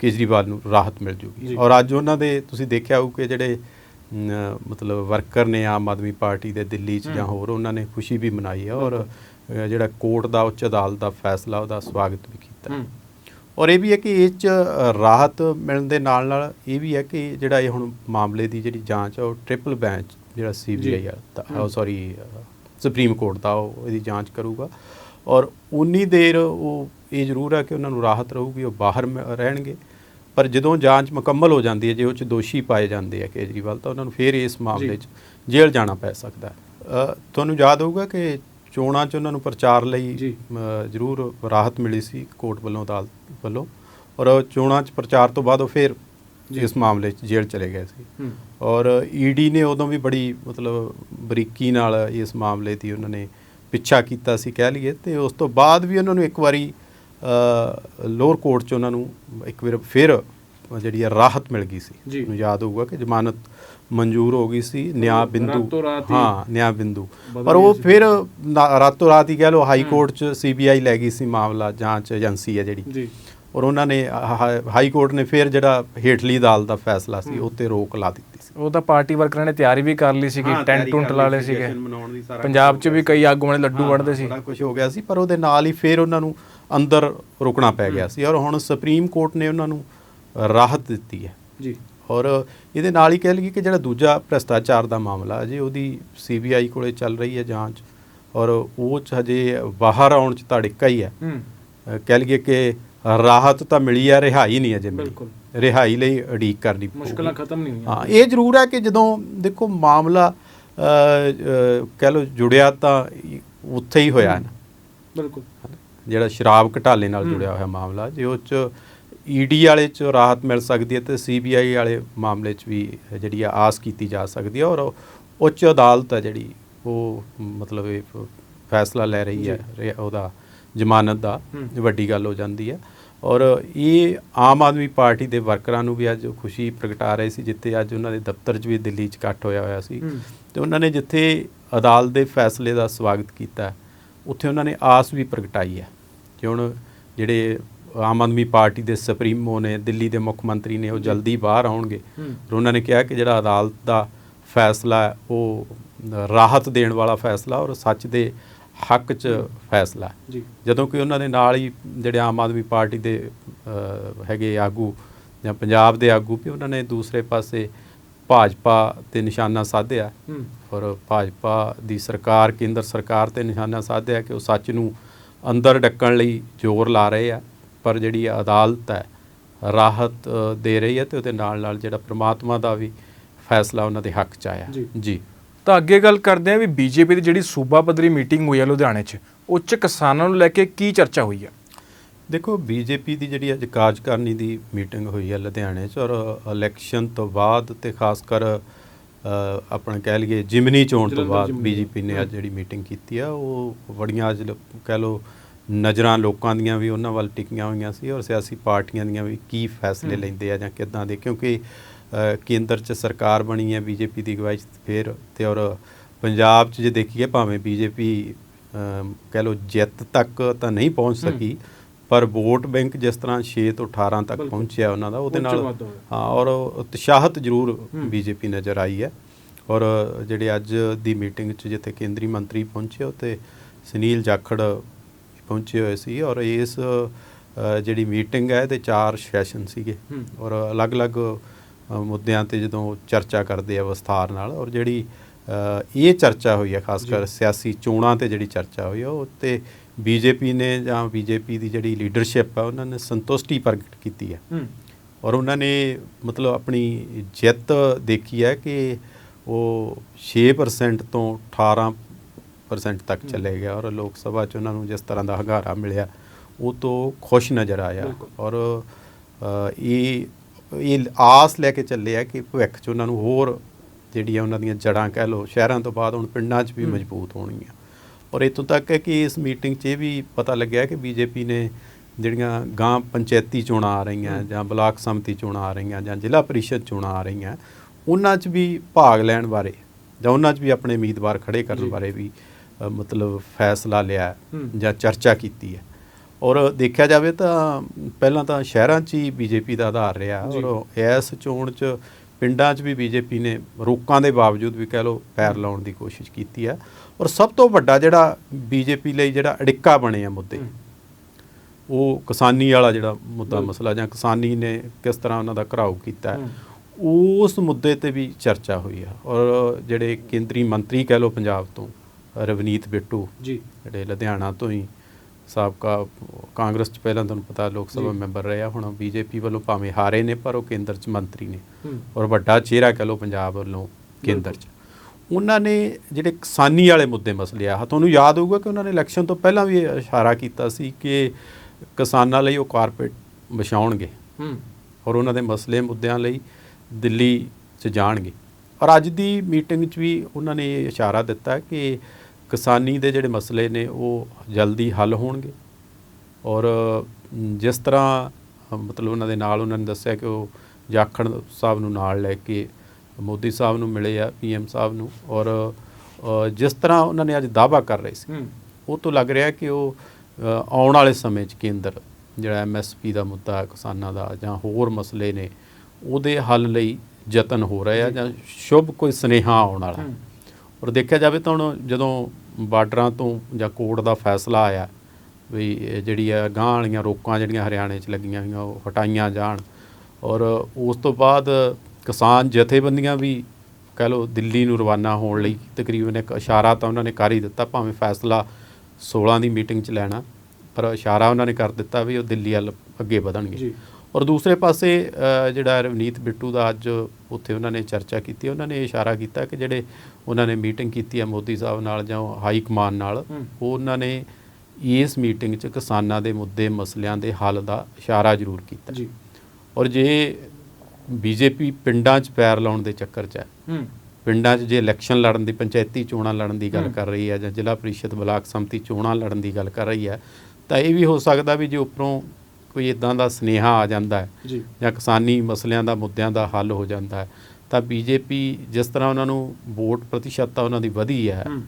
ਕੇਜਰੀਵਾਲ ਨੂੰ ਰਾਹਤ ਮਿਲ। ਜੂਗੀ। ਔਰ ਅੱਜ ਉਹਨਾਂ ਦੇ ਤੁਸੀਂ ਦੇਖਿਆ ਹੋਊ ਕਿ ਜਿਹੜੇ ਮਤਲਬ ਵਰਕਰ ਨੇ ਆਮ ਆਦਮੀ ਪਾਰਟੀ ਦੇ ਦਿੱਲੀ 'ਚ ਜਾਂ ਹੋਰ ਉਹਨਾਂ ਨੇ ਖੁਸ਼ੀ ਵੀ ਮਨਾਈ ਹੈ ਔਰ ਜਿਹੜਾ ਕੋਰਟ ਦਾ ਉੱਚ ਅਦਾਲਤ ਦਾ ਫੈਸਲਾ ਉਹਦਾ ਸਵਾਗਤ ਵੀ ਕੀਤਾ ਹੂੰ। ਔਰ ਇਹ ਵੀ ਹੈ ਕਿ ਇਹ 'ਚ ਰਾਹਤ ਮਿਲਣ ਦੇ ਨਾਲ ਨਾਲ ਇਹ ਵੀ ਹੈ ਕਿ ਜਿਹੜਾ ਇਹ ਹੁਣ ਮਾਮਲੇ ਦੀ ਜਿਹੜੀ ਜਾਂਚ ਹੈ ਉਹ ਟ੍ਰਿਪਲ ਬੈਂਚ ਜਿਹੜਾ ਸੀਬੀਆਈ ਆ ਸੌਰੀ ਸੁਪਰੀਮ ਕੋਰਟ ਦਾ ਉਹ ਇਹਦੀ ਜਾਂਚ ਕਰੂਗਾ। ਔਰ ਉਨੀ ਦੇਰ ਉਹ ਇਹ ਜ਼ਰੂਰ ਹੈ ਕਿ ਉਹਨਾਂ ਨੂੰ ਰਾਹਤ ਰਹੂਗੀ ਉਹ ਬਾਹਰ ਰਹਿਣਗੇ। ਪਰ ਜਦੋਂ ਜਾਂਚ ਮੁਕੰਮਲ ਹੋ ਜਾਂਦੀ ਹੈ ਜੇ ਉਹ ਚ ਦੋਸ਼ੀ ਪਾਏ ਜਾਂਦੇ ਆ ਕੇਜਰੀਵਾਲ ਤਾਂ ਉਹਨਾਂ ਨੂੰ ਫੇਰ ਇਸ ਮਾਮਲੇ 'ਚ ਜੇਲ੍ਹ ਜਾਣਾ ਪੈ ਸਕਦਾ ਤੁਹਾਨੂੰ ਯਾਦ ਹੋਊਗਾ ਕਿ ਚੋਣਾਂ 'ਚ ਉਹਨਾਂ ਨੂੰ ਪ੍ਰਚਾਰ ਲਈ ਜ਼ਰੂਰ ਰਾਹਤ ਮਿਲੀ ਸੀ ਕੋਰਟ ਵੱਲੋਂ ਅਦਾਲਤ ਵੱਲੋਂ। ਔਰ ਚੋਣਾਂ 'ਚ ਪ੍ਰਚਾਰ ਤੋਂ ਬਾਅਦ ਉਹ ਫਿਰ ਇਸ ਮਾਮਲੇ 'ਚ ਜੇਲ੍ਹ ਚਲੇ ਗਏ ਸੀ। ਔਰ ਈਡੀ ਨੇ ਉਦੋਂ ਵੀ ਬੜੀ ਮਤਲਬ ਬਰੀਕੀ ਨਾਲ ਇਸ ਮਾਮਲੇ ਦੀ ਉਹਨਾਂ ਨੇ ਪਿੱਛਾ ਕੀਤਾ ਸੀ ਕਹਿ ਲਈਏ। ਤੇ ਉਸ ਤੋਂ ਬਾਅਦ ਵੀ ਉਹਨਾਂ ਨੂੰ ਇੱਕ ਵਾਰੀ ਲੋਅਰ ਕੋਰਟ 'ਚ ਉਹਨਾਂ ਨੂੰ ਇੱਕ ਵਾਰ ਫਿਰ ਜਿਹੜੀ ਹੈ ਰਾਹਤ ਮਿਲ ਗਈ ਸੀ। ਨੂੰ ਯਾਦ ਹੋਊਗਾ ਕਿ ਜ਼ਮਾਨਤ ਮਨਜ਼ੂਰ ਹੋ ਗਈ ਸੀ ਨਿਆਂ ਬਿੰਦੂ। ਹੀ ਨਿਆਂ ਬਿੰਦੂ। ਪਰ ਉਹ। ਫਿਰ ਰਾਤੋਂ ਰਾਤ ਹੀ ਕਹਿ ਲਓ ਹਾਈ ਕੋਰਟ 'ਚ ਸੀਬੀਆਈ ਲੈ ਗਈ ਸੀ ਮਾਮਲਾ ਜਾਂਚ ਏਜੰਸੀ ਹੈ ਜਿਹੜੀ। ਜੀ। ਔਰ ਉਹਨਾਂ ਨੇ ਹਾਈ ਕੋਰਟ ਨੇ ਫਿਰ ਜਿਹੜਾ ਹੇਠਲੀ ਅਦਾਲਤ ਦਾ ਫੈਸਲਾ ਸੀ ਉਹ ਤੇ ਰੋਕ ਲਾ ਦਿੱਤੀ ਸੀ। ਉਹ ਤਾਂ ਪਾਰਟੀ ਵਰਕਰਾਂ ਨੇ ਤਿਆਰੀ ਵੀ ਕਰ ਲਈ ਸੀਗੀ ਟੈਂਟ ਟੁੰਟ ਲਾ ਲਏ ਸੀਗੇ ਪੰਜਾਬ 'ਚ ਵੀ ਕਈ ਆਗੂਆਂ ਨੇ ਲੱਡੂ ਵੰਡਦੇ ਸੀ। ਬੜਾ ਕੁਝ ਹੋ ਗਿਆ ਸੀ ਪਰ ਉਹਦੇ ਨਾਲ ਹੀ ਫਿਰ ਉਹਨਾਂ ਨੂੰ ਅੰਦਰ ਰੁਕਣਾ ਪੈ ਗਿਆ ਸੀ। ਔਰ ਹੁਣ ਸੁਪਰੀਮ ਕੋਰਟ ਨੇ ਉਹਨਾਂ ਨੂੰ ਰਾਹਤ ਦਿੱਤੀ ਹੈ। ਜੀ। ਔਰ ਇਹਦੇ ਨਾਲ ਹੀ ਕਹਿ ਲਈਏ ਕਿ ਜਿਹੜਾ ਦੂਜਾ ਭ੍ਰਿਸ਼ਟਾਚਾਰ ਦਾ ਮਾਮਲਾ ਹੈ ਜੀ ਉਹਦੀ ਸੀਬੀਆਈ ਕੋਲੇ ਚੱਲ ਰਹੀ ਹੈ ਜਾਂਚ ਔਰ ਉਹ ਚ ਹਜੇ ਬਾਹਰ ਆਉਣ ਚ ਤਾਂ ਅੜਿੱਕਾ ਹੀ। ਹੈ। ਹੂੰ ਕਹਿ ਲਈਏ ਕਿ ਰਾਹਤ ਤਾਂ ਮਿਲੀ ਹੈ ਰਿਹਾਈ ਨਹੀਂ ਅਜੇ ਮਿਲੀ। ਬਿਲਕੁਲ। ਰਿਹਾਈ ਲਈ ਅੜੀਕ ਕਰਨੀ। ਮੁਸ਼ਕਲਾਂ ਖਤਮ ਨਹੀਂ ਹੋਈਆਂ। ਹਾਂ ਇਹ ਜ਼ਰੂਰ ਹੈ ਕਿ ਜਦੋਂ ਦੇਖੋ ਮਾਮਲਾ ਕਹਿ ਲਓ ਜੁੜਿਆ ਤਾਂ ਉੱਥੇ ਹੀ ਹੋਇਆ ਨਾ। ਬਿਲਕੁਲ। ਜਿਹੜਾ ਸ਼ਰਾਬ ਘਟਾਲੇ ਨਾਲ ਜੁੜਿਆ ਹੋਇਆ ਮਾਮਲਾ ਜੇ ਉਹ ਚ ਈਡੀ ਵਾਲੇ ਚ ਰਾਹਤ ਮਿਲ ਸਕਦੀ ਹੈ ਤੇ ਸੀਬੀਆਈ ਵਾਲੇ ਮਾਮਲੇ ਚ ਵੀ ਜਿਹੜੀ ਆ ਆਸ ਕੀਤੀ ਜਾ ਸਕਦੀ ਹੈ ਔਰ ਉੱਚ ਅਦਾਲਤ ਹੈ ਜਿਹੜੀ ਉਹ ਮਤਲਬ ਇਹ ਫੈਸਲਾ ਲੈ ਰਹੀ ਹੈ ਉਹਦਾ ਜ਼ਮਾਨਤ ਦਾ। ਵੱਡੀ ਗੱਲ ਹੋ ਜਾਂਦੀ ਹੈ ਔਰ ਇਹ ਆਮ ਆਦਮੀ ਪਾਰਟੀ ਦੇ ਵਰਕਰਾਂ ਨੂੰ ਵੀ ਅੱਜ ਖੁਸ਼ੀ ਪ੍ਰਗਟਾ ਰਹੇ ਸੀ ਜਿੱਥੇ ਅੱਜ ਉਹਨਾਂ ਦੇ ਦਫ਼ਤਰ 'ਚ ਵੀ ਦਿੱਲੀ 'ਚ ਇਕੱਠ ਹੋਇਆ ਹੋਇਆ ਸੀ। ਤੇ ਉਹਨਾਂ ਨੇ ਜਿੱਥੇ ਅਦਾਲਤ ਦੇ ਫੈਸਲੇ ਦਾ ਸਵਾਗਤ ਕੀਤਾ ਉੱਥੇ ਉਹਨਾਂ ਨੇ ਆਸ ਵੀ ਪ੍ਰਗਟਾਈ ਹੈ ਕਿ ਹੁਣ ਜਿਹੜੇ ਆਮ ਆਦਮੀ ਪਾਰਟੀ ਦੇ ਸੁਪਰੀਮੋ ਨੇ ਦਿੱਲੀ ਦੇ ਮੁੱਖ ਮੰਤਰੀ ਨੇ ਉਹ ਜਲਦੀ ਬਾਹਰ ਆਉਣਗੇ। ਔਰ ਉਹਨਾਂ ਨੇ ਕਿਹਾ ਕਿ ਜਿਹੜਾ ਅਦਾਲਤ ਦਾ ਫੈਸਲਾ ਹੈ ਉਹ ਰਾਹਤ ਦੇਣ ਵਾਲਾ ਫੈਸਲਾ ਔਰ ਸੱਚ ਦੇ ਹੱਕ 'ਚ ਫੈਸਲਾ ਜਦੋਂ ਕਿ ਉਹਨਾਂ ਦੇ ਨਾਲ ਹੀ ਜਿਹੜੇ ਆਮ ਆਦਮੀ ਪਾਰਟੀ ਦੇ ਹੈਗੇ ਆਗੂ ਜਾਂ ਪੰਜਾਬ ਦੇ ਆਗੂ ਵੀ ਉਹਨਾਂ ਨੇ ਦੂਸਰੇ ਪਾਸੇ ਭਾਜਪਾ ਤੇ ਨਿਸ਼ਾਨਾ ਸਾਧਿਆ। ਔਰ ਭਾਜਪਾ ਦੀ ਸਰਕਾਰ ਕੇਂਦਰ ਸਰਕਾਰ ਤੇ ਨਿਸ਼ਾਨਾ ਸਾਧਿਆ ਕਿ ਉਹ ਸੱਚ ਨੂੰ ਅੰਦਰ ਡੱਕਣ ਲਈ ਜ਼ੋਰ ਲਾ ਰਹੇ ਆ। ਪਰ ਜਿਹੜੀ ਅਦਾਲਤ ਹੈ ਰਾਹਤ ਦੇ ਰਹੀ ਹੈ ਤੇ ਉਹਦੇ ਨਾਲ ਨਾਲ ਜਿਹੜਾ ਪ੍ਰਮਾਤਮਾ ਦਾ ਵੀ ਫੈਸਲਾ ਉਹਨਾਂ ਦੇ ਹੱਕ ਚ ਆਇਆ ਜੀ। ਤਾਂ ਅੱਗੇ ਗੱਲ ਕਰਦੇ ਹਾਂ ਵੀ ਬੀਜੇਪੀ ਦੀ ਜਿਹੜੀ ਸੂਬਾ ਪੱਧਰੀ ਮੀਟਿੰਗ ਹੋਈ ਹੈ ਲੁਧਿਆਣੇ 'ਚ ਉੱਚ ਕਿਸਾਨਾਂ ਨੂੰ ਲੈ ਕੇ ਕੀ ਚਰਚਾ ਹੋਈ ਹੈ ਦੇਖੋ ਬੀਜੇਪੀ ਦੀ ਜਿਹੜੀ ਅੱਜ ਕਾਰਜਕਾਰਨੀ ਦੀ ਮੀਟਿੰਗ ਹੋਈ ਹੈ ਲੁਧਿਆਣੇ 'ਚ ਔਰ ਇਲੈਕਸ਼ਨ ਤੋਂ ਬਾਅਦ ਤੇ ਖਾਸ ਕਰ ਆਪਣਾ ਕਹਿ ਲਈਏ ਜਿਮਨੀ ਚੋਣ ਤੋਂ ਬਾਅਦ। ਬੀਜੇਪੀ ਨੇ ਅੱਜ ਜਿਹੜੀ ਮੀਟਿੰਗ ਕੀਤੀ ਆ ਉਹ ਬੜੀਆਂ ਅੱਜ ਲ- ਕਹਿ ਲਓ ਨਜ਼ਰਾਂ ਲੋਕਾਂ ਦੀਆਂ ਵੀ ਉਹਨਾਂ ਵੱਲ ਟਿਕੀਆਂ ਹੋਈਆਂ ਸੀ ਔਰ ਸਿਆਸੀ ਪਾਰਟੀਆਂ ਦੀਆਂ ਵੀ ਕੀ ਫੈਸਲੇ ਲੈਂਦੇ ਆ ਜਾਂ ਕਿੱਦਾਂ ਦੇ ਕਿਉਂਕਿ ਕੇਂਦਰ 'ਚ ਸਰਕਾਰ ਬਣੀ ਹੈ ਬੀਜੇਪੀ ਦੀ ਅਗਵਾਈ ਫਿਰ ਤੇ ਔਰ ਪੰਜਾਬ 'ਚ ਜੇ ਦੇਖੀਏ ਭਾਵੇਂ ਬੀਜੇਪੀ ਕਹਿ ਲਓ ਜਿੱਤ ਤੱਕ ਤਾਂ ਨਹੀਂ ਪਹੁੰਚ ਸਕੀ ਪਰ ਵੋਟ ਬੈਂਕ ਜਿਸ ਤਰ੍ਹਾਂ 6 ਤੋਂ 18 ਤੱਕ। ਪਹੁੰਚਿਆ ਉਹਨਾਂ ਦਾ ਉਹਦੇ ਨਾਲ। ਹਾਂ ਔਰ ਉਤਸ਼ਾਹਤ ਜ਼ਰੂਰ। ਬੀਜੇਪੀ ਨਜ਼ਰ ਆਈ ਹੈ ਔਰ ਜਿਹੜੇ ਅੱਜ ਦੀ ਮੀਟਿੰਗ 'ਚ ਜਿੱਥੇ ਕੇਂਦਰੀ ਮੰਤਰੀ ਪਹੁੰਚੇ ਉੱਤੇ ਸੁਨੀਲ ਜਾਖੜ ਪਹੁੰਚੇ ਹੋਏ ਸੀ ਔਰ ਇਸ ਜਿਹੜੀ ਮੀਟਿੰਗ ਹੈ ਇਹਦੇ ਚਾਰ ਸੈਸ਼ਨ ਸੀਗੇ। ਔਰ ਅਲੱਗ-ਅਲੱਗ ਮੁੱਦਿਆਂ ਤੇ ਜਦੋਂ ਚਰਚਾ ਕਰਦੇ ਆ ਵਿਸਥਾਰ ਨਾਲ ਔਰ ਜਿਹੜੀ ਇਹ ਚਰਚਾ ਹੋਈ ਹੈ ਖਾਸ ਕਰ ਸਿਆਸੀ ਚੋਣਾਂ ਤੇ ਜਿਹੜੀ ਚਰਚਾ ਹੋਈ ਉਹ ਤੇ ਬੀਜੇਪੀ ਨੇ ਜਾਂ ਬੀਜੇਪੀ ਦੀ ਜਿਹੜੀ ਲੀਡਰਸ਼ਿਪ ਹੈ ਉਹਨਾਂ ਨੇ ਸੰਤੁਸ਼ਟੀ ਪ੍ਰਗਟ ਕੀਤੀ ਹੈ ਹੂੰ। ਔਰ ਉਹਨਾਂ ਨੇ ਮਤਲਬ ਆਪਣੀ ਜਿੱਤ ਦੇਖੀ ਹੈ ਕਿ ਉਹ 6% ਤੋਂ 18% ਤੱਕ ਚਲੇ ਗਿਆ ਔਰ ਲੋਕ ਸਭਾ 'ਚ ਉਹਨਾਂ ਨੂੰ ਜਿਸ ਤਰ੍ਹਾਂ ਦਾ ਹੰਗਾਰਾ ਮਿਲਿਆ ਉਹ ਤੋਂ ਖੁਸ਼ ਨਜ਼ਰ ਆਇਆ। ਔਰ ਇਹ ਇਹ ਆਸ ਲੈ ਕੇ ਚੱਲੇ ਆ ਕਿ ਭਵਿੱਖ 'ਚ ਉਹਨਾਂ ਨੂੰ ਹੋਰ ਜਿਹੜੀਆਂ ਉਹਨਾਂ ਦੀਆਂ ਜੜਾਂ ਕਹਿ ਲਓ ਸ਼ਹਿਰਾਂ ਤੋਂ ਬਾਅਦ ਹੁਣ ਪਿੰਡਾਂ 'ਚ ਵੀ। ਮਜ਼ਬੂਤ ਹੋਣਗੀਆਂ ਔਰ ਇਤੋਂ ਤੱਕ ਹੈ ਕਿ ਇਸ ਮੀਟਿੰਗ 'ਚ ਇਹ ਵੀ ਪਤਾ ਲੱਗਿਆ ਕਿ ਬੀਜੇਪੀ ਨੇ ਜਿਹੜੀਆਂ ਗਾਂ ਪੰਚਾਇਤੀ ਚੋਣਾਂ ਆ ਰਹੀਆਂ ਜਾਂ ਬਲਾਕ ਸੰਮਤੀ ਚੋਣਾਂ ਆ ਰਹੀਆਂ ਜਾਂ ਜ਼ਿਲ੍ਹਾ ਪਰਿਸ਼ਦ ਚੋਣਾਂ ਆ ਰਹੀਆਂ ਉਹਨਾਂ 'ਚ ਵੀ ਭਾਗ ਲੈਣ ਬਾਰੇ ਜਾਂ ਉਹਨਾਂ 'ਚ ਵੀ ਆਪਣੇ ਉਮੀਦਵਾਰ ਖੜੇ ਕਰਨ ਬਾਰੇ ਵੀ ਮਤਲਬ ਫੈਸਲਾ ਲਿਆ। ਜਾਂ ਚਰਚਾ ਕੀਤੀ ਹੈ ਔਰ ਦੇਖਿਆ ਜਾਵੇ ਤਾਂ ਪਹਿਲਾਂ ਤਾਂ ਸ਼ਹਿਰਾਂ 'ਚ ਹੀ ਬੀਜੇਪੀ ਦਾ ਆਧਾਰ ਰਿਹਾ। ਔਰ ਇਸ ਚੋਣ 'ਚ ਪਿੰਡਾਂ 'ਚ ਵੀ ਬੀਜੇਪੀ ਨੇ ਰੋਕਾਂ ਦੇ ਬਾਵਜੂਦ ਵੀ ਕਹਿ ਲਓ ਪੈਰ ਲਾਉਣ ਦੀ ਕੋਸ਼ਿਸ਼ ਕੀਤੀ ਹੈ ਔਰ ਸਭ ਤੋਂ ਵੱਡਾ ਜਿਹੜਾ ਬੀਜੇਪੀ ਲਈ ਜਿਹੜਾ ਅੜਿੱਕਾ ਬਣੇ ਆ ਮੁੱਦੇ। ਉਹ ਕਿਸਾਨੀ ਵਾਲਾ ਜਿਹੜਾ ਮੁੱਦਾ। ਮਸਲਾ ਜਾਂ ਕਿਸਾਨੀ ਨੇ ਕਿਸ ਤਰ੍ਹਾਂ ਉਹਨਾਂ ਦਾ ਘਰਾਓ ਕੀਤਾ। ਉਸ ਮੁੱਦੇ ਤੇ ਵੀ ਚਰਚਾ ਹੋਈ ਆ ਔਰ ਜਿਹੜੇ ਕੇਂਦਰੀ ਮੰਤਰੀ ਕਹਿ ਲਓ ਪੰਜਾਬ ਤੋਂ ਰਵਨੀਤ ਬਿੱਟੂ ਜੀ। ਜਿਹੜੇ ਲੁਧਿਆਣਾ ਤੋਂ ਹੀ ਸਾਬਕਾ ਕਾਂਗਰਸ ਚ ਪਹਿਲਾਂ ਤੁਹਾਨੂੰ ਪਤਾ ਲੋਕ ਸਭਾ। ਮੈਂਬਰ ਰਹੇ ਆ ਹੁਣ ਬੀਜੇਪੀ ਵੱਲੋਂ ਭਾਵੇਂ ਹਾਰੇ ਨੇ ਪਰ ਉਹ ਕੇਂਦਰ ਚ ਮੰਤਰੀ ਨੇ। ਔਰ ਵੱਡਾ ਚਿਹਰਾ ਕਹਿ ਲਓ ਪੰਜਾਬ ਵੱਲੋਂ ਕੇਂਦਰ ਚ। ਉਹਨਾਂ ਨੇ ਜਿਹੜੇ ਕਿਸਾਨੀ ਵਾਲੇ ਮੁੱਦੇ ਮਸਲੇ ਆ ਤੁਹਾਨੂੰ ਯਾਦ ਹੋਊਗਾ ਕਿ ਉਹਨਾਂ ਨੇ ਇਲੈਕਸ਼ਨ ਤੋਂ ਪਹਿਲਾਂ ਵੀ ਇਹ ਇਸ਼ਾਰਾ ਕੀਤਾ ਸੀ ਕਿ ਕਿਸਾਨਾਂ ਲਈ ਉਹ ਕਾਰਪੇਟ ਵਿਛਾਉਣਗੇ। ਔਰ ਉਹਨਾਂ ਦੇ ਮਸਲੇ ਮੁੱਦਿਆਂ ਲਈ ਦਿੱਲੀ 'ਚ ਜਾਣਗੇ। ਔਰ ਅੱਜ ਦੀ ਮੀਟਿੰਗ 'ਚ ਵੀ ਉਹਨਾਂ ਨੇ ਇਹ ਇਸ਼ਾਰਾ ਦਿੱਤਾ ਕਿ ਕਿਸਾਨੀ ਦੇ ਜਿਹੜੇ ਮਸਲੇ ਨੇ ਉਹ ਜਲਦੀ ਹੱਲ ਹੋਣਗੇ। ਔਰ ਜਿਸ ਤਰ੍ਹਾਂ ਮਤਲਬ ਉਹਨਾਂ ਦੇ ਨਾਲ ਉਹਨਾਂ ਨੇ ਦੱਸਿਆ ਕਿ ਉਹ ਜਾਖੜ ਸਾਹਿਬ ਨੂੰ ਨਾਲ ਲੈ ਕੇ ਮੋਦੀ ਸਾਹਿਬ ਨੂੰ ਮਿਲੇ ਆ ਪੀਐਮ ਸਾਹਿਬ ਨੂੰ। ਔਰ ਜਿਸ ਤਰ੍ਹਾਂ ਉਹਨਾਂ ਨੇ ਅੱਜ ਦਾਅਵਾ ਕਰ ਰਹੇ ਸੀ ਉਹ ਤੋਂ ਲੱਗ ਰਿਹਾ ਕਿ ਉਹ ਆਉਣ ਵਾਲੇ ਸਮੇਂ 'ਚ ਕੇਂਦਰ ਜਿਹੜਾ ਐਮਐਸਪੀ ਦਾ ਮੁੱਦਾ ਕਿਸਾਨਾਂ ਦਾ ਜਾਂ ਹੋਰ ਮਸਲੇ ਨੇ ਉਹਦੇ ਹੱਲ ਲਈ ਯਤਨ ਹੋ ਰਹੇ ਆ ਜਾਂ ਸ਼ੁਭ ਕੋਈ ਸੁਨੇਹਾ ਆਉਣ ਵਾਲਾ। ਔਰ ਦੇਖਿਆ ਜਾਵੇ ਤਾਂ ਹੁਣ ਜਦੋਂ ਬਾਰਡਰਾਂ ਤੋਂ ਜਾਂ ਕੋਰਟ ਦਾ ਫੈਸਲਾ ਆਇਆ ਵੀ ਜਿਹੜੀ ਆ ਗਾਂ ਵਾਲੀਆਂ ਰੋਕਾਂ ਜਿਹੜੀਆਂ ਹਰਿਆਣੇ 'ਚ ਲੱਗੀਆਂ ਹੋਈਆਂ, ਉਹ ਹਟਾਈਆਂ ਜਾਣ। ਔਰ ਉਸ ਤੋਂ ਬਾਅਦ ਕਿਸਾਨ ਜਥੇਬੰਦੀਆਂ ਵੀ ਕਹਿ ਲਓ ਦਿੱਲੀ ਨੂੰ ਰਵਾਨਾ ਹੋਣ ਲਈ ਤਕਰੀਬਨ ਇੱਕ ਇਸ਼ਾਰਾ ਤਾਂ ਉਹਨਾਂ ਨੇ ਕਰ ਹੀ ਦਿੱਤਾ, ਭਾਵੇਂ ਫੈਸਲਾ 16 ਦੀ ਮੀਟਿੰਗ 'ਚ ਲੈਣਾ, ਪਰ ਇਸ਼ਾਰਾ ਉਹਨਾਂ ਨੇ ਕਰ ਦਿੱਤਾ ਵੀ ਉਹ ਦਿੱਲੀ ਵੱਲ ਅੱਗੇ ਵਧਣਗੇ। ਔਰ ਦੂਸਰੇ ਪਾਸੇ ਜਿਹੜਾ ਰਵਨੀਤ ਬਿੱਟੂ ਦਾ ਅੱਜ ਉੱਥੇ ਉਹਨਾਂ ਨੇ ਚਰਚਾ ਕੀਤੀ ਉਹਨਾਂ ਨੇ ਇਸ਼ਾਰਾ ਕੀਤਾ ਕਿ ਜਿਹੜੇ ਉਹਨਾਂ ਨੇ ਮੀਟਿੰਗ ਕੀਤੀ ਹੈ ਮੋਦੀ ਸਾਹਿਬ ਨਾਲ ਜਾਂ ਹਾਈ ਕਮਾਨ ਨਾਲ। ਉਹ ਉਹਨਾਂ ਨੇ ਇਸ ਮੀਟਿੰਗ 'ਚ ਕਿਸਾਨਾਂ ਦੇ ਮੁੱਦੇ ਮਸਲਿਆਂ ਦੇ ਹੱਲ ਦਾ ਇਸ਼ਾਰਾ ਜ਼ਰੂਰ ਕੀਤਾ ਜੀ ਔਰ ਜੇ ਬੀਜੇਪੀ ਪਿੰਡਾਂ 'ਚ ਪੈਰ ਲਾਉਣ ਦੇ ਚੱਕਰ 'ਚ ਹੈ ਪਿੰਡਾਂ 'ਚ ਜੇ ਇਲੈਕਸ਼ਨ ਲੜਨ ਦੀ ਪੰਚਾਇਤੀ ਚੋਣਾਂ ਲੜਨ ਦੀ ਗੱਲ। ਕਰ ਰਹੀ ਹੈ ਜਾਂ ਜ਼ਿਲ੍ਹਾ ਪ੍ਰੀਸ਼ਦ ਬਲਾਕ ਸੰਮਤੀ ਚੋਣਾਂ ਲੜਨ ਦੀ ਗੱਲ ਕਰ ਰਹੀ ਹੈ ਤਾਂ ਇਹ ਵੀ ਹੋ ਸਕਦਾ ਵੀ ਜੇ ਉੱਪਰੋਂ ਕੋਈ ਇਦਾਂ ਦਾ ਸੁਨੇਹਾ ਆ ਜਾਂਦਾ ਹੈ ਜੀ। ਕਿਸਾਨੀ ਮਸਲਿਆਂ ਦਾ ਮੁੱਦਿਆਂ ਦਾ ਹੱਲ ਹੋ ਜਾਂਦਾ ਹੈ ਤਾਂ ਬੀਜੇਪੀ ਜਿਸ ਤਰ੍ਹਾਂ ਉਹਨਾਂ ਨੂੰ ਵੋਟ ਪ੍ਰਤੀਸ਼ਤਤਾ ਉਹਨਾਂ ਦੀ ਵਧੀ ਹੈ ਹੂੰ।